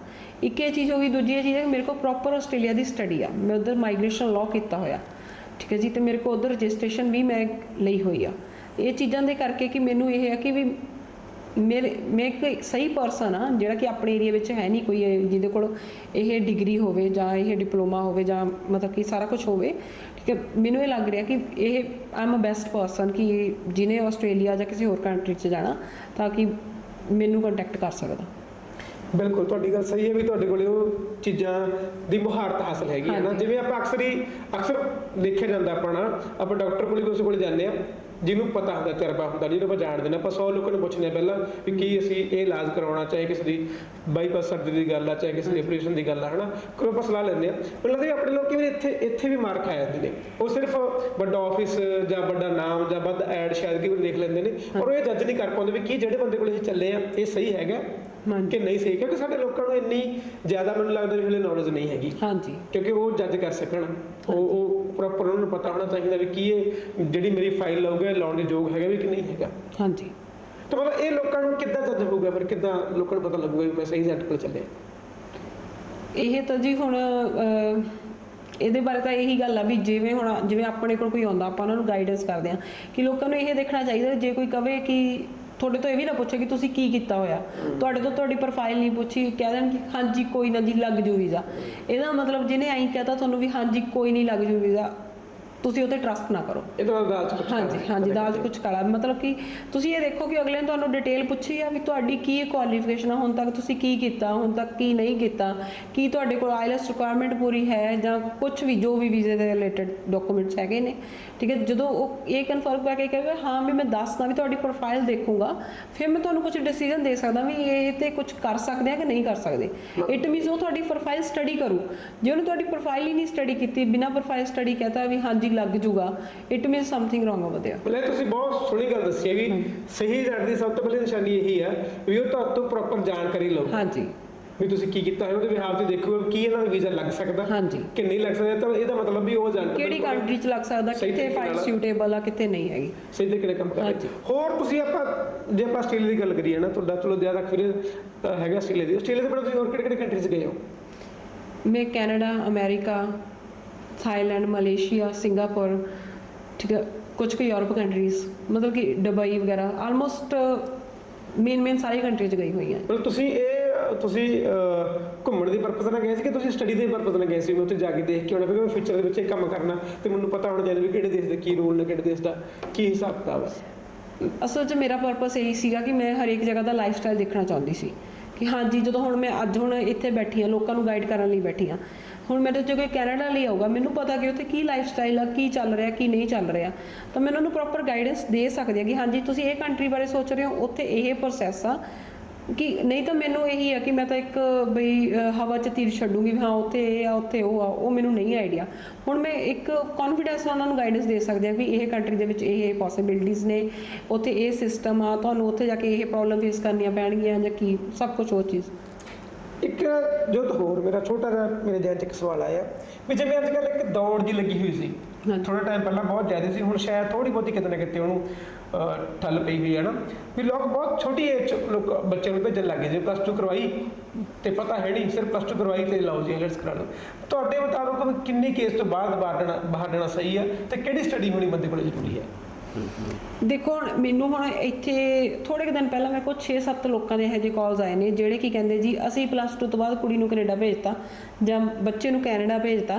ਇੱਕ ਇਹ ਚੀਜ਼ ਹੋ ਗਈ, ਦੂਜੀ ਇਹ ਚੀਜ਼ ਹੈ ਮੇਰੇ ਕੋਲ ਪ੍ਰੋਪਰ ਆਸਟ੍ਰੇਲੀਆ ਦੀ ਸਟੱਡੀ ਆ। ਮੈਂ ਉਧਰ ਮਾਈਗ੍ਰੇਸ਼ਨ ਲਾਅ ਕੀਤਾ ਹੋਇਆ। ਠੀਕ ਹੈ ਜੀ, ਤੇ ਮੇਰੇ ਕੋਲ ਉਧਰ ਰਜਿਸਟ੍ਰੇਸ਼ਨ ਵੀ ਮੈਂ ਲਈ ਹੋਈ ਆ। ਇਹ ਚੀਜ਼ਾਂ ਦੇ ਕਰਕੇ ਕਿ ਮੈਨੂੰ ਇਹ ਹੈ ਕਿ ਵੀ ਮੇਰੇ ਮੈਂ ਇੱਕ ਸਹੀ ਪਰਸਨ ਆ ਜਿਹੜਾ ਕਿ ਆਪਣੇ ਏਰੀਆ ਵਿੱਚ ਹੈ ਨਹੀਂ ਕੋਈ ਜਿਹਦੇ ਕੋਲ ਇਹ ਡਿਗਰੀ ਹੋਵੇ ਜਾਂ ਇਹ ਡਿਪਲੋਮਾ ਹੋਵੇ ਜਾਂ ਮਤਲਬ ਕਿ ਸਾਰਾ ਕੁਝ ਹੋਵੇ ਠੀਕ ਹੈ ਮੈਨੂੰ ਇਹ ਲੱਗ ਰਿਹਾ ਕਿ ਇਹ ਆਮ ਅ ਬੈਸਟ ਪਰਸਨ ਕਿ ਜਿਹਨੇ ਆਸਟ੍ਰੇਲੀਆ ਜਾਂ ਕਿਸੇ ਹੋਰ ਕੰਟਰੀ 'ਚ ਜਾਣਾ ਤਾਂ ਕਿ ਮੈਨੂੰ ਕੰਟੈਕਟ ਕਰ ਸਕਦਾ। ਬਿਲਕੁਲ ਤੁਹਾਡੀ ਗੱਲ ਸਹੀ ਹੈ ਵੀ ਤੁਹਾਡੇ ਕੋਲੇ ਉਹ ਚੀਜ਼ਾਂ ਦੀ ਮੁਹਾਰਤ ਹਾਸਲ ਹੈਗੀ ਹੈ ਨਾ। ਜਿਵੇਂ ਆਪਾਂ ਅਕਸਰ ਹੀ ਅਕਸਰ ਦੇਖਿਆ ਜਾਂਦਾ ਆਪਣਾ ਆਪਾਂ ਡਾਕਟਰ ਕੋਲ ਵੀ ਉਸ ਕੋਲ ਜਾਂਦੇ ਆ ਜਿਹਨੂੰ ਪਤਾ ਹੁੰਦਾ ਤਜਰਬਾ ਹੁੰਦਾ ਜਿਹਨੂੰ ਆਪਾਂ ਜਾਣਦੇ ਨੇ ਆਪਾਂ 100 ਲੋਕਾਂ ਨੂੰ ਪੁੱਛਦੇ ਹਾਂ ਪਹਿਲਾਂ ਵੀ ਕੀ ਅਸੀਂ ਇਹ ਇਲਾਜ ਕਰਾਉਣਾ ਚਾਹੇ ਕਿਸੇ ਦੀ ਬਾਈਪਾਸ ਸਰਜਰੀ ਦੀ ਗੱਲ ਆ ਚਾਹੇ ਕਿਸੇ ਦੀ ਆਪਰੇਸ਼ਨ ਦੀ ਗੱਲ ਆ ਹਨਾ? ਕੋਈ ਆਪਾਂ ਸਲਾਹ ਲੈਂਦੇ ਆ ਮੈਨੂੰ ਲੱਗਦਾ ਆਪਣੇ ਲੋਕ ਕਿਵੇਂ ਇੱਥੇ ਇੱਥੇ ਵੀ ਮਾਰ ਖਾ ਜਾਂਦੇ ਨੇ। ਉਹ ਸਿਰਫ ਵੱਡਾ ਆਫਿਸ ਜਾਂ ਵੱਡਾ ਨਾਮ ਜਾਂ ਵੱਧ ਐਡ ਸ਼ਾਇਦ ਕਿ ਦੇਖ ਲੈਂਦੇ ਨੇ ਔਰ ਉਹ ਇਹ ਜੱਜ ਨਹੀਂ ਕਰ ਪਾਉਂਦੇ ਵੀ ਕੀ ਜਿਹੜੇ ਬੰਦੇ ਕੋਲ ਇਹ ਚੱਲੇ ਆ ਇਹ ਸਹੀ ਹੈਗਾ। ਕਿ ਨਹੀਂ ਸਹੀ? ਕਿਉਂਕਿ ਸਾਡੇ ਲੋਕਾਂ ਨੂੰ ਇੰਨੀ ਜ਼ਿਆਦਾ ਮੈਨੂੰ ਲੱਗਦਾ ਵੀ ਹਲੇ ਨੌਲੇਜ ਨਹੀਂ ਹੈਗੀ। ਹਾਂਜੀ। ਕਿਉਂਕਿ ਉਹ ਜੱਜ ਕਰ ਸਕਣ। ਉਹ ਉਹ ਪ੍ਰੋਪਰ ਉਹਨਾਂ ਨੂੰ ਪਤਾ ਹੋਣਾ ਚਾਹੀਦਾ ਵੀ ਕੀ ਇਹ ਜਿਹੜੀ ਮੇਰੀ ਫਾਈਲ ਲਾਉਗਾ ਲਾਉਣ ਦੇ ਯੋਗ ਹੈਗਾ ਵੀ ਕਿ ਨਹੀਂ ਹੈਗਾ। ਹਾਂਜੀ। ਤਾਂ ਮਤਲਬ ਇਹ ਲੋਕਾਂ ਨੂੰ ਕਿੱਦਾਂ ਜੱਜ ਹੋਊਗਾ? ਫਿਰ ਕਿੱਦਾਂ ਲੋਕਾਂ ਨੂੰ ਪਤਾ ਲੱਗੂਗਾ ਵੀ ਮੈਂ ਸਹੀ ਜੱਜ ਕੋਲ ਚੱਲਿਆ? ਇਹ ਤਾਂ ਜੀ ਹੁਣ ਇਹਦੇ ਬਾਰੇ ਤਾਂ ਇਹੀ ਗੱਲ ਆ ਵੀ ਜਿਵੇਂ ਹੁਣ ਜਿਵੇਂ ਆਪਣੇ ਕੋਲ ਕੋਈ ਆਉਂਦਾ ਆਪਾਂ ਉਹਨਾਂ ਨੂੰ ਗਾਈਡੈਂਸ ਕਰਦੇ ਆ ਕਿ ਲੋਕਾਂ ਨੂੰ ਇਹ ਦੇਖਣਾ ਚਾਹੀਦਾ ਜੇ ਕੋਈ ਕਵੇ ਕਿ ਤੁਹਾਡੇ ਤੋਂ ਇਹ ਵੀ ਨਾ ਪੁੱਛੇ ਕਿ ਤੁਸੀਂ ਕੀ ਕੀਤਾ ਹੋਇਆ। ਤੁਹਾਡੇ ਤੋਂ ਤੁਹਾਡੀ ਪ੍ਰੋਫਾਈਲ ਨਹੀਂ ਪੁੱਛੀ, ਕਹਿ ਦੇਣ ਕਿ ਹਾਂਜੀ, ਕੋਈ ਨਾ ਜੀ, ਲੱਗ ਜੂ। ਵੀਜ਼ਾ ਇਹਦਾ ਮਤਲਬ ਜਿਹਨੇ ਐਂ ਕਹਤਾ, ਤੁਹਾਨੂੰ ਵੀ ਹਾਂਜੀ, ਕੋਈ ਨਹੀਂ ਲੱਗ ਜੂ। ਵੀਜ਼ਾ ਤੁਸੀਂ ਉਹ ਤੇ ਟਰਸਟ ਨਾ ਕਰੋ। ਇਹ ਤਾਂ ਦਾਲ ਚ ਕੁਛ ਹਾਂਜੀ। ਹਾਂਜੀ ਦਾਲ 'ਚ ਕੁਝ ਕਾਲਾ ਮਤਲਬ ਕਿ ਤੁਸੀਂ ਇਹ ਦੇਖੋ ਕਿ ਅਗਲੇ ਨੇ ਤੁਹਾਨੂੰ ਡਿਟੇਲ ਪੁੱਛੀ ਆ ਵੀ ਤੁਹਾਡੀ ਕੀ ਕੁਆਲੀਫਿਕੇਸ਼ਨ ਆ ਹੁਣ ਤੱਕ ਤੁਸੀਂ ਕੀ ਕੀਤਾ ਹੁਣ ਤੱਕ ਕੀ ਨਹੀਂ ਕੀਤਾ ਕੀ ਤੁਹਾਡੇ ਕੋਲ ਆਈਲੈਟਸ ਰਿਕੁਆਇਰਮੈਂਟ ਪੂਰੀ ਹੈ ਜਾਂ ਕੁਝ ਵੀ ਜੋ ਵੀ ਵੀਜ਼ੇ ਦੇ ਰਿਲੇਟਡ ਡਾਕੂਮੈਂਟਸ ਹੈਗੇ ਨੇ। ਠੀਕ ਹੈ ਜਦੋਂ ਉਹ ਇਹ ਕਨਫਰਮ ਕਰਕੇ ਕਹੇਗਾ ਹਾਂ ਵੀ ਮੈਂ ਦੱਸਦਾ ਵੀ ਤੁਹਾਡੀ ਪ੍ਰੋਫਾਈਲ ਦੇਖੂੰਗਾ ਫਿਰ ਮੈਂ ਤੁਹਾਨੂੰ ਕੁਝ ਡਿਸੀਜਨ ਦੇ ਸਕਦਾ ਵੀ ਇਹ ਤੇ ਕੁਝ ਕਰ ਸਕਦੇ ਆ ਕਿ ਨਹੀਂ ਕਰ ਸਕਦੇ। ਇਟ ਮੀਨਸ ਉਹ ਤੁਹਾਡੀ ਪ੍ਰੋਫਾਈਲ ਸਟੱਡੀ ਕਰੂ। ਜੇ ਉਹਨੇ ਤੁਹਾਡੀ ਪ੍ਰੋਫਾਈਲ ਹੀ ਨਹੀਂ ਸਟੱਡੀ ਕੀਤੀ ਬਿਨਾ ਪ੍ਰੋਫਾਈਲ ਸਟੱਡੀ ਕਹਤਾ ਵੀ ਹਾਂਜੀ ਲੱਗ ਜੂਗਾ it means something wrong over ਮਤਲਬ ਇਹ ਤੁਸੀਂ ਬਹੁਤ ਸੋਹਣੀ ਗੱਲ ਦੱਸੀ ਹੈ ਵੀ ਸਹੀ ਜੱਜ ਦੀ ਸਭ ਤੋਂ ਪਹਿਲੀ ਨਿਸ਼ਾਨੀ ਇਹੀ ਹੈ ਵੀ ਉਹ ਤੁਹਾਡੇ ਤੋਂ ਪ੍ਰੋਪਰ ਜਾਣਕਾਰੀ ਲਓ। ਹਾਂਜੀ। ਵੀ ਤੁਸੀਂ ਕੀ ਕੀਤਾ ਹੈ ਉਹਦੇ ਵਿਹਾਰ ਤੇ ਦੇਖੋ ਕਿ ਇਹਨਾਂ ਦਾ ਵੀਜ਼ਾ ਲੱਗ ਸਕਦਾ ਹਾਂਜੀ। ਕਿ ਨਹੀਂ ਲੱਗ ਸਕਦਾ ਤਾਂ ਇਹਦਾ ਮਤਲਬ ਵੀ ਉਹ ਜਾਣ ਕਿਹੜੀ ਕੰਟਰੀ ਚ ਲੱਗ ਸਕਦਾ ਕਿੱਥੇ ਫਾਈਲ। ਸੁਟੇਬਲ ਆ ਕਿੱਥੇ ਨਹੀਂ ਹੈਗੀ। ਸਹੀ ਤਰੀਕੇ ਨਾਲ ਕੰਮ ਕਰ। ਹੋਰ ਤੁਸੀਂ ਆਪਾਂ ਜੇ ਆਪਾਂ ਆਸਟ੍ਰੇਲੀਆ ਦੀ ਗੱਲ ਕਰੀਏ ਨਾ ਤੁਹਾਡਾ ਚਲੋ ਜ਼ਿਆਦਾ ਐਕਸਪੀਰੀਅੰਸ ਹੈਗਾ ਆਸਟ੍ਰੇਲੀਆ ਦੀ। ਆਸਟ੍ਰੇਲੀਆ ਦੇ ਬਾਰੇ ਤੁਸੀਂ ਹੋਰ ਕਿਹੜੇ ਕਿਹੜੇ ਕੰਟਰੀਜ਼ ਗਏ ਹੋ? ਮੈਂ Canada America Thailand Malaysia Singapore ਠੀਕ ਹੈ ਕੁਝ ਕੁ ਯੂਰਪ ਕੰਟਰੀਜ਼ ਮਤਲਬ ਕਿ ਦੁਬਈ ਵਗੈਰਾ ਆਲਮੋਸਟ ਮੇਨ ਮੇਨ ਸਾਰੀ ਕੰਟਰੀ ਚ ਗਈ ਹੋਈ ਹਾਂ ਮਤਲਬ ਤੁਸੀਂ ਇਹ ਤੁਸੀਂ ਘੁੰਮਣ ਦੀ ਪਰਪਸ ਨਾਲ ਗਏ ਸੀ ਕਿ ਤੁਸੀਂ ਸਟੱਡੀ ਦੇ ਪਰਪਸ ਨਾਲ ਗਏ ਸੀ ਮੈਂ ਉੱਥੇ ਜਾ ਕੇ ਦੇਖ ਕੇ ਆਉਣਾ ਕਿਉਂਕਿ ਮੈਂ ਫਿਊਚਰ ਦੇ ਵਿੱਚ ਇਹ ਕੰਮ ਕਰਨਾ ਤੇ ਮੈਨੂੰ ਪਤਾ ਹੋਣਾ ਚਾਹੀਦਾ ਵੀ ਕਿਹੜੇ ਦੇਸ਼ ਦੇ ਕੀ ਰੂਲ ਨੇ ਕਿਹੜੇ ਦੇਸ਼ ਦਾ ਕੀ ਹਿਸਾਬ ਕਿਤਾਬ ਹੈ ਅਸਲ 'ਚ ਮੇਰਾ ਪਰਪਸ ਇਹੀ ਸੀਗਾ ਕਿ ਮੈਂ ਹਰੇਕ ਜਗ੍ਹਾ ਦਾ ਲਾਈਫ ਸਟਾਈਲ ਦੇਖਣਾ ਚਾਹੁੰਦੀ ਸੀ ਕਿ ਹਾਂਜੀ ਜਦੋਂ ਹੁਣ ਮੈਂ ਅੱਜ ਹੁਣ ਇੱਥੇ ਬੈਠੀ ਹਾਂ ਲੋਕਾਂ ਨੂੰ ਗਾਈਡ ਕਰਨ ਲਈ ਬੈਠੀ ਹਾਂ ਹੁਣ ਮੇਰੇ ਜੇ ਕੋਈ ਕੈਨੇਡਾ ਲਈ ਆਊਗਾ, ਮੈਨੂੰ ਪਤਾ ਕਿ ਉੱਥੇ ਕੀ ਲਾਈਫ ਸਟਾਈਲ ਆ, ਕੀ ਚੱਲ ਰਿਹਾ, ਕੀ ਨਹੀਂ ਚੱਲ ਰਿਹਾ। ਤਾਂ ਮੈਂ ਉਹਨਾਂ ਨੂੰ ਪ੍ਰੋਪਰ ਗਾਈਡੈਂਸ ਦੇ ਸਕਦੀ ਹਾਂ ਕਿ ਹਾਂਜੀ, ਤੁਸੀਂ ਇਹ ਕੰਟਰੀ ਬਾਰੇ ਸੋਚ ਰਹੇ ਹੋ, ਉੱਥੇ ਇਹ ਪ੍ਰੋਸੈਸ ਆ। ਕਿ ਨਹੀਂ ਤਾਂ ਮੈਨੂੰ ਇਹੀ ਆ ਕਿ ਮੈਂ ਤਾਂ ਇੱਕ, ਬਈ ਹਵਾ 'ਚ ਤੀਰ ਛੱਡੂਗੀ ਵੀ ਹਾਂ, ਉੱਥੇ ਇਹ ਆ, ਉੱਥੇ ਉਹ ਆ, ਉਹ ਮੈਨੂੰ ਨਹੀਂ ਆਈਡੀਆ ਹੁਣ ਮੈਂ ਇੱਕ ਕੌਨਫੀਡੈਂਸ ਨਾਲ ਉਹਨਾਂ ਨੂੰ ਗਾਈਡੈਂਸ ਦੇ ਸਕਦੀ ਹਾਂ ਵੀ ਇਹ ਕੰਟਰੀ ਦੇ ਵਿੱਚ ਇਹ ਪੋਸਿਬਿਲਿਟੀਜ਼ ਨੇ, ਉੱਥੇ ਇਹ ਸਿਸਟਮ ਆ, ਤੁਹਾਨੂੰ ਉੱਥੇ ਜਾ ਕੇ ਇਹ ਪ੍ਰੋਬਲਮ ਫੇਸ ਕਰਨੀਆਂ ਪੈਣਗੀਆਂ ਜਾਂ ਕੀ, ਸਭ ਕੁਝ ਉਹ ਚੀਜ਼। ਇੱਕ ਜੋ ਤਾਂ ਹੋਰ ਮੇਰਾ ਛੋਟਾ ਜਿਹਾ ਮੇਰੇ ਜਹਨ 'ਚ ਇੱਕ ਸਵਾਲ ਆਇਆ ਵੀ ਜਿਵੇਂ ਅੱਜ ਕੱਲ੍ਹ ਇੱਕ ਦੌੜ ਜੀ ਲੱਗੀ ਹੋਈ ਸੀ। ਥੋੜਾ ਟਾਈਮ ਪਹਿਲਾਂ ਬਹੁਤ ਜ਼ਿਆਦਾ ਸੀ ਹੁਣ ਸ਼ਾਇਦ ਥੋੜੀ ਬਹੁਤੀ ਕਿਤੇ ਨਾ ਕਿਤੇ ਉਹਨੂੰ ਠੱਲ ਪਈ ਹੋਈ ਹੈ ਨਾ। ਵੀ ਲੋਕ ਬਹੁਤ ਛੋਟੀ ਏਜ 'ਚ ਲੋਕ ਬੱਚਿਆਂ ਨੂੰ ਭੇਜਣ ਲੱਗੇ ਜੇ ਪਲੱਸ 2 ਕਰਵਾਈ ਤੇ ਪਤਾ ਹੈ ਨਹੀਂ ਸਿਰਫ ਪਲੱਸ 2 ਕਰਵਾਈ ਤੇ ਲਓ ਜੀ ਆਈਲੈਟਸ ਕਰਾ ਲਓ ਤੁਹਾਡੇ ਮੁਤਾਬਕ ਕਿੰਨੀ ਕੇਸ ਤੋਂ ਬਾਅਦ ਬਾਹਰ ਬਾਹਰ ਜਾਣਾ ਸਹੀ ਹੈ ਤੇ ਕਿਹੜੀ ਸਟੱਡੀ ਹੋਣੀ ਬੰਦੇ ਕੋਲ ਜ਼ਰੂਰੀ ਹੈ ਦੇਖੋ ਮੈਨੂੰ ਹੁਣ ਇੱਥੇ ਥੋੜੇ ਕੁ ਦਿਨ ਪਹਿਲਾਂ ਮੇਰੇ ਕੋਲ 6-7 ਲੋਕਾਂ ਦੇ ਇਹੋ ਜਿਹੇ ਕਾਲਸ ਆਏ ਨੇ ਜਿਹੜੇ ਕੀ ਕਹਿੰਦੇ ਜੀ ਅਸੀਂ ਪਲੱਸ 2 ਤੋਂ ਬਾਅਦ ਕੁੜੀ ਨੂੰ ਕੈਨੇਡਾ ਭੇਜਤਾ ਜਾਂ ਬੱਚੇ ਨੂੰ ਕੈਨੇਡਾ ਭੇਜਤਾ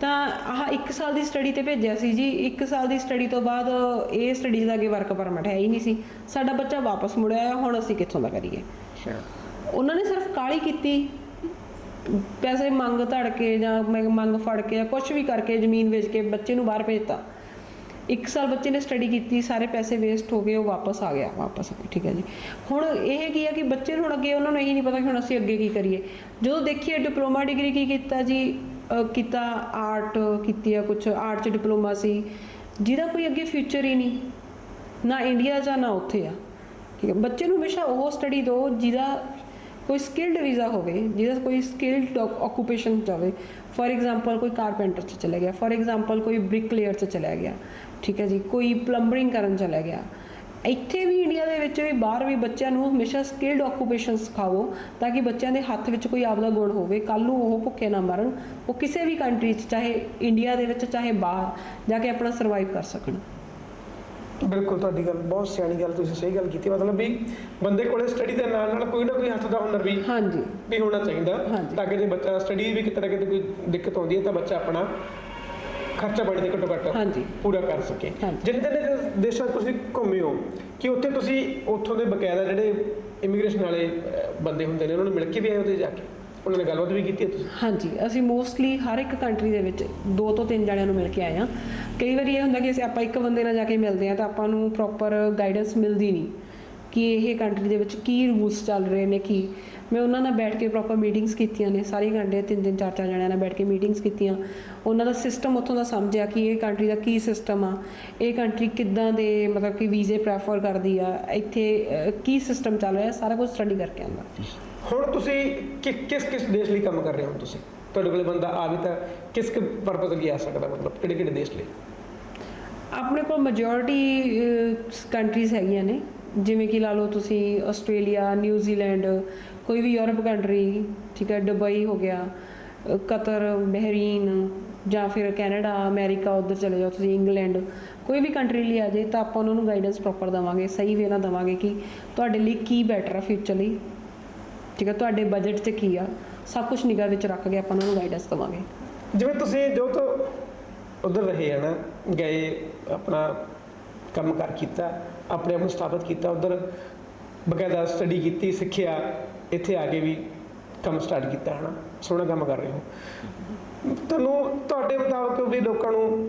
ਤਾਂ ਆਹ 1 ਸਾਲ ਦੀ ਸਟੱਡੀ ਤੇ ਭੇਜਿਆ ਸੀ ਜੀ 1 ਸਾਲ ਦੀ ਸਟੱਡੀ ਤੋਂ ਬਾਅਦ ਇਹ ਸਟੱਡੀਜ਼ ਦਾ ਅੱਗੇ ਵਰਕ ਪਰਮਿਟ ਹੈ ਹੀ ਨਹੀਂ ਸੀ। ਸਾਡਾ ਬੱਚਾ ਵਾਪਸ ਮੁੜਿਆ ਹੁਣ ਅਸੀਂ ਕਿੱਥੋਂ ਦਾ ਕਰੀਏ? ਉਹਨਾਂ ਨੇ ਸਿਰਫ ਕਾਲੀ ਕੀਤੀ ਪੈਸੇ ਮੰਗ ਧੜ ਕੇ ਜਾਂ ਮੈਂ ਮੰਗ ਫੜ ਕੇ ਜਾਂ ਕੁਝ ਵੀ ਕਰਕੇ ਜ਼ਮੀਨ ਵੇਚ ਕੇ ਬੱਚੇ ਨੂੰ ਬਾਹਰ ਭੇਜਤਾ। ਇੱਕ ਸਾਲ ਬੱਚੇ ਨੇ ਸਟੱਡੀ ਕੀਤੀ, ਸਾਰੇ ਪੈਸੇ ਵੇਸਟ ਹੋ ਗਏ, ਉਹ ਵਾਪਸ ਆ ਗਿਆ, ਵਾਪਸ ਆ ਗਿਆ, ਠੀਕ ਹੈ ਜੀ। ਹੁਣ ਇਹ ਕੀ ਹੈ ਕਿ ਬੱਚੇ ਨੂੰ ਹੁਣ ਅੱਗੇ ਉਹਨਾਂ ਨੂੰ ਇਹ ਨਹੀਂ ਪਤਾ ਕਿ ਹੁਣ ਅਸੀਂ ਅੱਗੇ ਕੀ ਕਰੀਏ। ਜਦੋਂ ਦੇਖੀਏ ਡਿਪਲੋਮਾ ਡਿਗਰੀ ਕੀ ਕੀਤਾ ਜੀ? ਕੀਤਾ ਆਰਟ ਕੀਤੀ ਆ ਕੁਝ ਆਰਟ ਚ ਡਿਪਲੋਮਾ ਸੀ। ਜਿਹਦਾ ਕੋਈ ਅੱਗੇ ਫਿਊਚਰ ਹੀ ਨਹੀਂ, ਨਾ ਇੰਡੀਆ 'ਚ ਆ ਨਾ ਉੱਥੇ ਆ। ਠੀਕ ਹੈ, ਬੱਚੇ ਨੂੰ ਹਮੇਸ਼ਾ ਉਹ ਸਟੱਡੀ ਦਿਓ ਜਿਹਦਾ ਕੋਈ ਸਕਿਲਡ ਵੀਜ਼ਾ ਹੋਵੇ, ਜਿਹਦਾ ਕੋਈ ਸਕਿਲਡ ਆਕੂਪੇਸ਼ਨ ਜਾਵੇ। ਫੋਰ ਐਗਜ਼ਾਮਪਲ ਕੋਈ ਕਾਰਪੈਂਟਰ 'ਚ ਚਲਾ ਗਿਆ ਫੋਰ ਐਗਜ਼ਾਮਪਲ ਕੋਈ ਬ੍ਰਿਕਲੇਅਰ 'ਚ ਚਲਾ ਗਿਆ। ਠੀਕ ਹੈ ਜੀ ਕੋਈ ਪਲੰਬਰਿੰਗ ਕਰਨ ਚਲਾ ਗਿਆ। ਇੱਥੇ ਵੀ ਇੰਡੀਆ ਦੇ ਵਿੱਚ ਵੀ ਬਾਹਰ ਵੀ ਬੱਚਿਆਂ ਨੂੰ ਹਮੇਸ਼ਾ ਸਕਿਲਡ ਆਕੂਪੇਸ਼ਨ ਸਿਖਾਓ ਤਾਂ ਕਿ ਬੱਚਿਆਂ ਦੇ ਹੱਥ ਵਿੱਚ ਕੋਈ ਆਪਦਾ ਗੁਣ ਹੋਵੇ। ਕੱਲ ਨੂੰ ਉਹ ਭੁੱਖੇ ਨਾ ਮਰਨ ਉਹ ਕਿਸੇ ਵੀ ਕੰਟਰੀ 'ਚ ਚਾਹੇ ਇੰਡੀਆ ਦੇ ਵਿੱਚ ਚਾਹੇ ਬਾਹਰ ਜਾ ਕੇ ਆਪਣਾ ਸਰਵਾਈਵ ਕਰ ਸਕਣ। ਬਿਲਕੁਲ ਤੁਹਾਡੀ ਗੱਲ ਬਹੁਤ ਸਿਆਣੀ ਗੱਲ ਤੁਸੀਂ ਸਹੀ ਗੱਲ ਕੀਤੀ। ਮਤਲਬ ਵੀ ਬੰਦੇ ਕੋਲੇ ਸਟੱਡੀ ਦੇ ਨਾਲ ਨਾਲ ਕੋਈ ਨਾ ਕੋਈ ਹੱਥ ਦਾ ਹੁਨਰ ਵੀ ਹਾਂਜੀ। ਵੀ ਹੋਣਾ ਚਾਹੀਦਾ। ਤਾਂ ਕਿ ਜੇ ਬੱਚਾ ਸਟੱਡੀ ਵੀ ਕਿਤੇ ਨਾ ਕਿਤੇ ਕੋਈ ਦਿੱਕਤ ਆਉਂਦੀ ਹੈ ਤਾਂ ਬੱਚਾ ਆਪਣਾ ਖਰਚਾ ਬੜੇ ਦੇ ਘੱਟੋ ਘੱਟ ਹਾਂਜੀ। ਪੂਰਾ ਕਰ ਸਕੇ। ਹਾਂਜੀ। ਜਿੰਨੇ ਦਿਨ ਦੇਸ਼ਾਂ 'ਚ ਤੁਸੀਂ ਘੁੰਮੇ ਹੋ ਕਿ ਉੱਥੇ ਤੁਸੀਂ ਉੱਥੋਂ ਦੇ ਬਕਾਇਦਾ ਜਿਹੜੇ ਇਮੀਗ੍ਰੇਸ਼ਨ ਵਾਲੇ ਅਹ, ਬੰਦੇ ਹੁੰਦੇ ਨੇ ਉਹਨਾਂ ਨੂੰ ਮਿਲ ਕੇ ਵੀ ਆਏ ਉਹਦੇ ਜਾ ਕੇ? ਉਹਨਾਂ ਨੇ ਗੱਲਬਾਤ ਵੀ ਕੀਤੀ ਹੈ ਤੁਸੀਂ? ਹਾਂਜੀ ਅਸੀਂ ਮੋਸਟਲੀ ਹਰ ਇੱਕ ਕੰਟਰੀ ਦੇ ਵਿੱਚ ਦੋ ਤੋਂ ਤਿੰਨ ਜਣਿਆਂ ਨੂੰ ਮਿਲ ਕੇ ਆਏ ਹਾਂ। ਕਈ ਵਾਰੀ ਇਹ ਹੁੰਦਾ ਕਿ ਅਸੀਂ ਆਪਾਂ ਇੱਕ ਬੰਦੇ ਨਾਲ ਜਾ ਕੇ ਮਿਲਦੇ ਹਾਂ ਤਾਂ ਆਪਾਂ ਨੂੰ ਪ੍ਰੋਪਰ ਗਾਈਡੈਂਸ ਮਿਲਦੀ ਨਹੀਂ ਕਿ ਇਹ ਕੰਟਰੀ ਦੇ ਵਿੱਚ ਕੀ ਰੂਲਸ ਚੱਲ ਰਹੇ ਨੇ ਕੀ? ਮੈਂ ਉਹਨਾਂ ਨਾਲ ਬੈਠ ਕੇ ਪ੍ਰੋਪਰ ਮੀਟਿੰਗਸ ਕੀਤੀਆਂ ਨੇ ਸਾਰੇ ਘੰਟੇ ਤਿੰਨ ਤਿੰਨ ਚਾਰ ਚਾਰ ਜਣਿਆਂ ਨਾਲ ਬੈਠ ਕੇ ਮੀਟਿੰਗਸ ਕੀਤੀਆਂ। ਉਹਨਾਂ ਦਾ ਸਿਸਟਮ ਉੱਥੋਂ ਦਾ ਸਮਝਿਆ ਕਿ ਇਹ ਕੰਟਰੀ ਦਾ ਕੀ ਸਿਸਟਮ ਆ ਇਹ ਕੰਟਰੀ ਕਿੱਦਾਂ ਦੇ ਮਤਲਬ ਕਿ ਵੀਜ਼ੇ ਪ੍ਰੈਫਰ ਕਰਦੀ ਆ ਇੱਥੇ ਕੀ ਸਿਸਟਮ ਚੱਲ ਰਿਹਾ ਸਾਰਾ ਕੁਝ ਸਟੱਡੀ ਕਰਕੇ ਆਉਂਦਾ। ਹੁਣ ਤੁਸੀਂ ਕਿ- ਕਿਸ ਕਿਸ ਦੇਸ਼ ਲਈ ਕੰਮ ਕਰ ਰਹੇ ਹੋ ਤੁਸੀਂ? ਤੁਹਾਡੇ ਕੋਲੇ ਬੰਦਾ ਆਵੇ ਤਾਂ ਕਿਸ ਕਿ ਪਰਪਸ ਲਈ ਆ ਸਕਦਾ ਮਤਲਬ ਕਿਹੜੇ ਕਿਹੜੇ ਦੇਸ਼ ਲਈ? ਆਪਣੇ ਕੋਲ ਮੈਜੋਰਿਟੀ ਕੰਟਰੀਜ਼ ਹੈਗੀਆਂ ਨੇ ਜਿਵੇਂ ਕਿ ਲਾ ਲਓ ਤੁਸੀਂ ਆਸਟ੍ਰੇਲੀਆ ਨਿਊਜ਼ੀਲੈਂਡ ਕੋਈ ਵੀ ਯੂਰਪ ਕੰਟਰੀ ਠੀਕ ਹੈ ਦੁਬਈ ਹੋ ਗਿਆ ਕਤਰ, ਬਹਿਰੀਨ ਜਾਂ ਫਿਰ ਕੈਨੇਡਾ, ਅਮਰੀਕਾ ਉਧਰ ਚਲੇ ਜਾਓ, ਤੁਸੀਂ ਇੰਗਲੈਂਡ, ਕੋਈ ਵੀ ਕੰਟਰੀ ਲਈ ਆ ਜੇ, ਤਾਂ ਆਪਾਂ ਉਹਨਾਂ ਨੂੰ ਗਾਈਡੈਂਸ ਪ੍ਰੋਪਰ ਦਵਾਂਗੇ, ਸਹੀ ਵੇ ਨਾਲ ਦਵਾਂਗੇ ਕਿ ਤੁਹਾਡੇ ਲਈ ਕੀ ਬੈਟਰ ਆ ਫਿਊਚਰ ਲਈ। ਠੀਕ ਹੈ ਤੁਹਾਡੇ ਬਜਟ 'ਚ ਕੀ ਆ, ਸਭ ਕੁਝ ਨਿਗਾਹ ਵਿੱਚ ਰੱਖ ਕੇ ਆਪਾਂ ਉਹਨਾਂ ਨੂੰ ਗਾਈਡੈਂਸ ਦਵਾਂਗੇ। ਜਿਵੇਂ ਤੁਸੀਂ ਜੋ ਤੋਂ ਉਧਰ ਰਹੇ ਆ ਨਾ, ਗਏ, ਆਪਣਾ ਕੰਮ ਕਰ ਕੀਤਾ, ਆਪਣੇ ਆਪ ਨੂੰ ਸਥਾਪਿਤ ਕੀਤਾ, ਉਧਰ ਬਕਾਇਦਾ ਸਟੱਡੀ ਕੀਤੀ, ਸਿੱਖਿਆ, ਇੱਥੇ ਆ ਕੇ ਵੀ ਕੰਮ ਸਟਾਰਟ ਕੀਤਾ, ਹਨਾ? ਸੋਹਣਾ ਕੰਮ ਕਰ ਰਹੇ ਹੋ। ਤੁਹਾਨੂੰ ਤੁਹਾਡੇ ਮੁਤਾਬਕ ਵੀ ਲੋਕਾਂ ਨੂੰ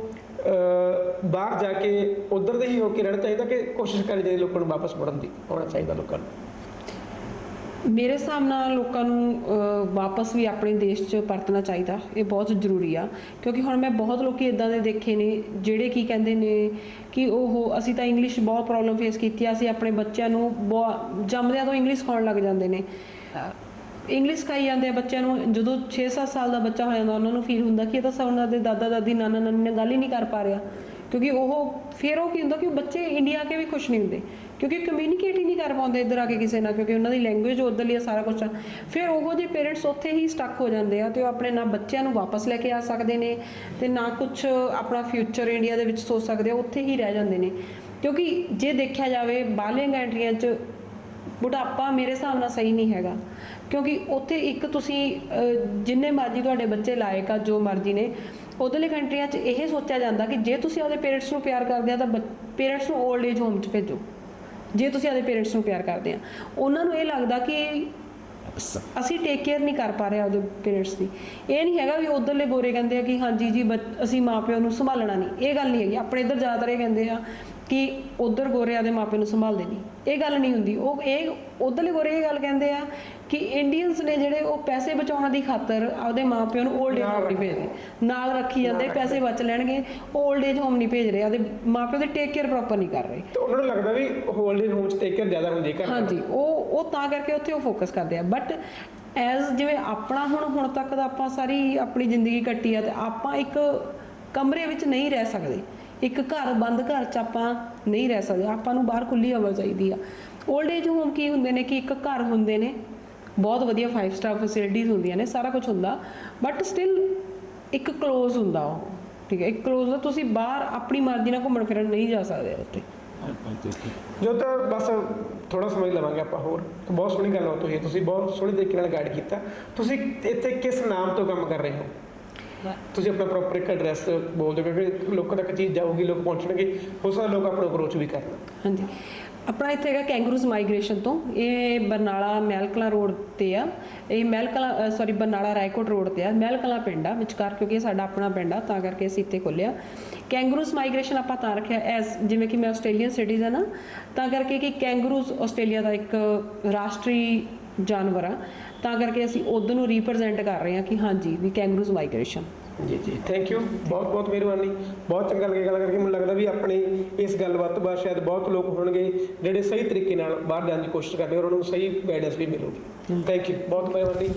ਬਾਹਰ ਜਾ ਕੇ ਉਧਰ ਦੇ ਹੀ ਹੋ ਕੇ ਰਹਿਣਾ ਚਾਹੀਦਾ ਕਿ ਕੋਸ਼ਿਸ਼ ਕਰੀ ਜਾਏ ਲੋਕਾਂ ਨੂੰ ਵਾਪਸ ਮੁੜਨ ਦੀ, ਹੋਣਾ ਚਾਹੀਦਾ ਲੋਕਾਂ ਨੂੰ? ਮੇਰੇ ਹਿਸਾਬ ਨਾਲ ਲੋਕਾਂ ਨੂੰ ਵਾਪਸ ਵੀ ਆਪਣੇ ਦੇਸ਼ 'ਚ ਪਰਤਣਾ ਚਾਹੀਦਾ। ਇਹ ਬਹੁਤ ਜ਼ਰੂਰੀ ਆ, ਕਿਉਂਕਿ ਹੁਣ ਮੈਂ ਬਹੁਤ ਲੋਕੀ ਇਦਾਂ ਦੇ ਦੇਖੇ ਨੇ, ਜਿਹੜੇ ਕੀ ਕਹਿੰਦੇ ਨੇ ਕਿ ਉਹ, ਅਸੀਂ ਤਾਂ ਇੰਗਲਿਸ਼ ਬਹੁਤ ਪ੍ਰੋਬਲਮ ਫੇਸ ਕੀਤੀ ਆ, ਅਸੀਂ ਆਪਣੇ ਬੱਚਿਆਂ ਨੂੰ ਬਹੁਤ ਜੰਮਦਿਆਂ ਤੋਂ ਇੰਗਲਿਸ਼ ਸਿਖਾਉਣ ਲੱਗ ਜਾਂਦੇ ਨੇ। ਇੰਗਲਿਸ਼ ਸਿਖਾਈ ਜਾਂਦੇ ਆ ਬੱਚਿਆਂ ਨੂੰ ਜਦੋਂ 6-7 ਸਾਲ ਦਾ ਬੱਚਾ ਹੋ ਜਾਂਦਾ ਉਹਨਾਂ ਨੂੰ ਫੀਲ ਹੁੰਦਾ ਕਿ ਇਹ ਤਾਂ ਉਹਨਾਂ ਦੇ ਦਾਦਾ ਦਾਦੀ ਨਾਨਾ ਨਾਨੀ ਨਾਲ ਗੱਲ ਹੀ ਨਹੀਂ ਕਰ ਪਾ ਰਿਹਾ। ਕਿਉਂਕਿ ਉਹ ਫਿਰ ਉਹ ਕੀ ਹੁੰਦਾ ਕਿ ਉਹ ਬੱਚੇ ਇੰਡੀਆ ਆ ਕੇ ਵੀ ਖੁਸ਼ ਨਹੀਂ ਹੁੰਦੇ। ਕਿਉਂਕਿ ਕਮਿਊਨੀਕੇਟ ਹੀ ਨਹੀਂ ਕਰ ਪਾਉਂਦੇ ਇੱਧਰ ਆ ਕੇ ਕਿਸੇ ਨਾਲ ਕਿਉਂਕਿ ਉਹਨਾਂ ਦੀ ਲੈਂਗੁਏਜ ਉੱਧਰ ਲਈ ਆ, ਸਾਰਾ ਕੁਝ ਫਿਰ ਉਹੋ ਜਿਹੇ ਪੇਰੈਂਟਸ ਉੱਥੇ ਹੀ ਸਟਕ ਹੋ ਜਾਂਦੇ ਆ ਤੇ ਉਹ ਆਪਣੇ ਨਾ ਬੱਚਿਆਂ ਨੂੰ ਵਾਪਸ ਲੈ ਕੇ ਆ ਸਕਦੇ ਨੇ ਤੇ ਨਾ ਕੁਝ ਆਪਣਾ ਫਿਊਚਰ ਇੰਡੀਆ ਦੇ ਵਿੱਚ ਸੋਚ ਸਕਦੇ ਆ ਉੱਥੇ ਹੀ ਰਹਿ ਜਾਂਦੇ ਨੇ। ਕਿਉਂਕਿ ਜੇ ਦੇਖਿਆ ਜਾਵੇ ਬਾਹਰਲੀਆਂ ਕੰਟਰੀਆਂ 'ਚ ਬੁਢਾਪਾ ਮੇਰੇ ਹਿਸਾਬ ਨਾਲ ਸਹੀ ਨਹੀਂ ਹੈਗਾ। ਕਿਉਂਕਿ ਉੱਥੇ ਇੱਕ ਤੁਸੀਂ ਜਿੰਨੇ ਮਰਜ਼ੀ ਤੁਹਾਡੇ ਬੱਚੇ ਲਾਇਕ ਆ, ਜੋ ਮਰਜ਼ੀ ਨੇ ਉਧਰਲੇ ਕੰਟਰੀਆਂ 'ਚ ਇਹ ਸੋਚਿਆ ਜਾਂਦਾ ਕਿ ਜੇ ਤੁਸੀਂ ਆਪਦੇ ਪੇਰੈਂਟਸ ਨੂੰ ਪਿਆਰ ਕਰਦੇ ਆ ਤਾਂ ਪੇਰੈਂਟਸ ਨੂੰ 올ਡ ਏਜ ਹੋਮ 'ਚ ਭੇਜੋ। ਜੇ ਤੁਸੀਂ ਆਪਦੇ ਪੇਰੈਂਟਸ ਨੂੰ ਪਿਆਰ ਕਰਦੇ ਆ। ਉਹਨਾਂ ਨੂੰ ਇਹ ਲੱਗਦਾ ਕਿ ਸ- ਅਸੀਂ ਟੇਕ ਕੇਅਰ ਨਹੀਂ ਕਰ ਪਾ ਰਹੇ ਆਪਦੇ ਪੇਰੈਂਟਸ ਦੀ। ਇਹ ਨਹੀਂ ਹੈਗਾ ਵੀ ਉਧਰਲੇ ਗੋਰੇ ਕਹਿੰਦੇ ਆ ਕਿ ਹਾਂਜੀ ਜੀ, ਬੱਚ- ਅਸੀਂ ਮਾਪਿਆਂ ਨੂੰ ਸੰਭਾਲਣਾ ਨਹੀਂ। ਇਹ ਗੱਲ ਨਹੀਂ ਹੈਗੀ। ਆਪਣੇ ਇੱਧਰ ਜ਼ਿਆਦਾਤਰ ਇਹ ਕਹਿੰਦੇ ਆ ਕਿ ਉਧਰ ਗੋਰੇ ਆਦੇ ਮਾਪਿਆਂ ਨੂੰ ਸੰਭਾਲਦੇ ਨਹੀਂ। ਇਹ ਗੱਲ ਨਹੀਂ ਹੁੰਦੀ। ਉਹ, ਇਹ, ਉਧਰਲੇ ਗੋਰੇ ਇਹ ਗੱਲ ਕਹਿੰਦੇ ਆ ਕਿ ਇੰਡੀਅਨਸ ਨੇ ਜਿਹੜੇ ਉਹ ਪੈਸੇ ਬਚਾਉਣ ਦੀ ਖਾਤਰ ਆਪਦੇ ਮਾਪਿਆਂ ਨੂੰ 올ਡ ਏਜ ਹੋਮ ਨਹੀਂ ਭੇਜਦੇ। ਨਾਲ ਰੱਖੀ ਜਾਂਦੇ ਪੈਸੇ ਬਚ ਲੈਣਗੇ 올ਡ ਏਜ ਹੋਮ ਨਹੀਂ ਭੇਜ ਰਹੇ ਆਪਦੇ ਮਾਪਿਆਂ ਦੇ ਟੇਕ ਕੇਅਰ ਪ੍ਰੋਪਰ ਨਹੀਂ ਕਰ ਰਹੇ। ਤੇ ਉਹਨਾਂ ਨੂੰ ਲੱਗਦਾ ਵੀ 올ਡ ਏਜ ਹੋਮ 'ਚ ਟੇਕ ਕੇਅਰ ਜ਼ਿਆਦਾ ਹੁੰਦੀ ਘਰ। ਹਾਂਜੀ ਉਹ ਉਹ ਤਾਂ ਕਰਕੇ ਉੱਥੇ ਉਹ ਫੋਕਸ ਕਰਦੇ ਆ। ਬਟ ਐਜ਼ ਜਿਵੇਂ ਆਪਣਾ ਹੁਣ ਹੁਣ ਤੱਕ ਦਾ ਆਪਾਂ ਸਾਰੀ ਆਪਣੀ ਜ਼ਿੰਦਗੀ ਕੱਟੀ ਆ ਤੇ ਆਪਾਂ ਇੱਕ ਕਮਰੇ ਵਿੱਚ ਨਹੀਂ ਰਹਿ ਸਕਦੇ। ਇੱਕ ਘਰ ਬੰਦ ਘਰ 'ਚ ਆਪਾਂ ਨਹੀਂ ਰਹਿ ਸਕਦੇ। ਆਪਾਂ ਨੂੰ ਬਾਹਰ ਖੁੱਲੀ ਹਵਾ ਚਾਹੀਦੀ ਆ। 올ਡ ਏਜ ਹੋਮ ਕੀ ਹੁੰਦੇ ਨੇ? ਕਿ ਇੱਕ ਘਰ ਹੁੰਦੇ ਨੇ ਬਹੁਤ ਵਧੀਆ ਫਾਈਵ ਸਟਾਰ ਫੈਸਿਲਿਟੀਜ਼ ਹੁੰਦੀਆਂ ਨੇ ਸਾਰਾ ਕੁਝ ਹੁੰਦਾ ਬਟ ਸਟਿਲ ਇੱਕ ਕਲੋਜ਼ ਹੁੰਦਾ ਉਹ ਠੀਕ ਹੈ ਇੱਕ ਕਲੋਜ਼ ਦਾ ਤੁਸੀਂ ਬਾਹਰ ਆਪਣੀ ਮਰਜ਼ੀ ਨਾਲ ਘੁੰਮਣ ਫਿਰਨ ਨਹੀਂ ਜਾ ਸਕਦੇ ਉੱਥੇ। ਜੋ ਤਾਂ ਬਸ ਥੋੜਾ ਸਮਝ ਲਵਾਂਗੇ ਆਪਾਂ ਹੋਰ ਬਹੁਤ ਸੋਹਣੀ ਗੱਲ ਹੋ ਤੁਸੀਂ ਤੁਸੀਂ ਬਹੁਤ ਸੋਹਣੇ ਤਰੀਕੇ ਨਾਲ ਗਾਈਡ ਕੀਤਾ। ਤੁਸੀਂ ਇੱਥੇ ਕਿਸ ਨਾਮ ਤੋਂ ਕੰਮ ਕਰ ਰਹੇ ਹੋ? ਤੁਸੀਂ ਆਪਣਾ ਪ੍ਰੋਪਰ ਇੱਕ ਐਡਰੈਸ ਬੋਲ ਦਿਓ ਕਿਉਂਕਿ ਲੋਕਾਂ ਤੱਕ ਚੀਜ਼ ਜਾਊਗੀ ਲੋਕ ਪਹੁੰਚਣਗੇ ਹੋ ਸਕਦਾ ਲੋਕ ਆਪਣਾ ਅਪਰੋਚ ਵੀ ਕਰਨ ਹਾਂਜੀ। ਆਪਣਾ ਇੱਥੇ ਹੈਗਾ ਕੈਂਗਰੂਜ਼ ਮਾਈਗ੍ਰੇਸ਼ਨ ਤੋਂ। ਇਹ ਬਰਨਾਲਾ ਮਹਿਲਕਲਾਂ ਰੋਡ ਤੇ ਆ। ਇਹ ਮਹਿਲਕਲਾਂ ਸੌਰੀ ਬਰਨਾਲਾ ਰਾਏਕੋਟ ਰੋਡ ਤੇ ਆ। ਮਹਿਲਕਲਾਂ ਪਿੰਡ ਆ ਵਿਚਕਾਰ, ਕਿਉਂਕਿ ਇਹ ਸਾਡਾ ਆਪਣਾ ਪਿੰਡ ਆ, ਤਾਂ ਕਰਕੇ ਅਸੀਂ ਇੱਥੇ ਖੋਲਿਆ ਕੈਂਗਰੂਜ਼ ਮਾਈਗ੍ਰੇਸ਼ਨ ਆਪਾਂ ਤਾਂ ਰੱਖਿਆ ਐਸ, ਜਿਵੇਂ ਕਿ ਮੈਂ ਆਸਟ੍ਰੇਲੀਅਨ ਸਿਟੀਜ਼ਨ ਆ ਤਾਂ ਕਰਕੇ ਕਿ ਕੈਂਗਰੂਜ਼ ਆਸਟ੍ਰੇਲੀਆ ਦਾ ਇੱਕ ਰਾਸ਼ਟਰੀ ਜਾਨਵਰ ਆ। ਤਾਂ ਕਰਕੇ ਅਸੀਂ ਉਧਰ ਨੂੰ ਰਿਪਰੈਜ਼ੈਂਟ ਕਰ ਰਹੇ ਹਾਂ ਕਿ ਹਾਂਜੀ, ਵੀ ਕੈਂਗਰੂਜ਼ ਮਾਈਗ੍ਰੇਸ਼ਨ। ਜੀ ਜੀ। ਥੈਂਕ ਯੂ ਬਹੁਤ ਬਹੁਤ ਮਿਹਰਬਾਨੀ। ਬਹੁਤ ਚੰਗਾ ਲੱਗਿਆ ਗੱਲ ਕਰਕੇ। ਮੈਨੂੰ ਲੱਗਦਾ ਵੀ ਆਪਣੇ ਇਸ ਗੱਲਬਾਤ ਤੋਂ ਬਾਅਦ ਸ਼ਾਇਦ ਬਹੁਤ ਲੋਕ ਹੋਣਗੇ ਜਿਹੜੇ ਸਹੀ ਤਰੀਕੇ ਨਾਲ ਬਾਹਰ ਜਾਣ ਦੀ ਕੋਸ਼ਿਸ਼ ਕਰਦੇ ਔਰ ਉਹਨਾਂ ਨੂੰ ਸਹੀ ਗਾਈਡੈਂਸ ਵੀ ਮਿਲੂਗੀ। ਥੈਂਕ ਯੂ ਬਹੁਤ ਮਿਹਰਬਾਨੀ।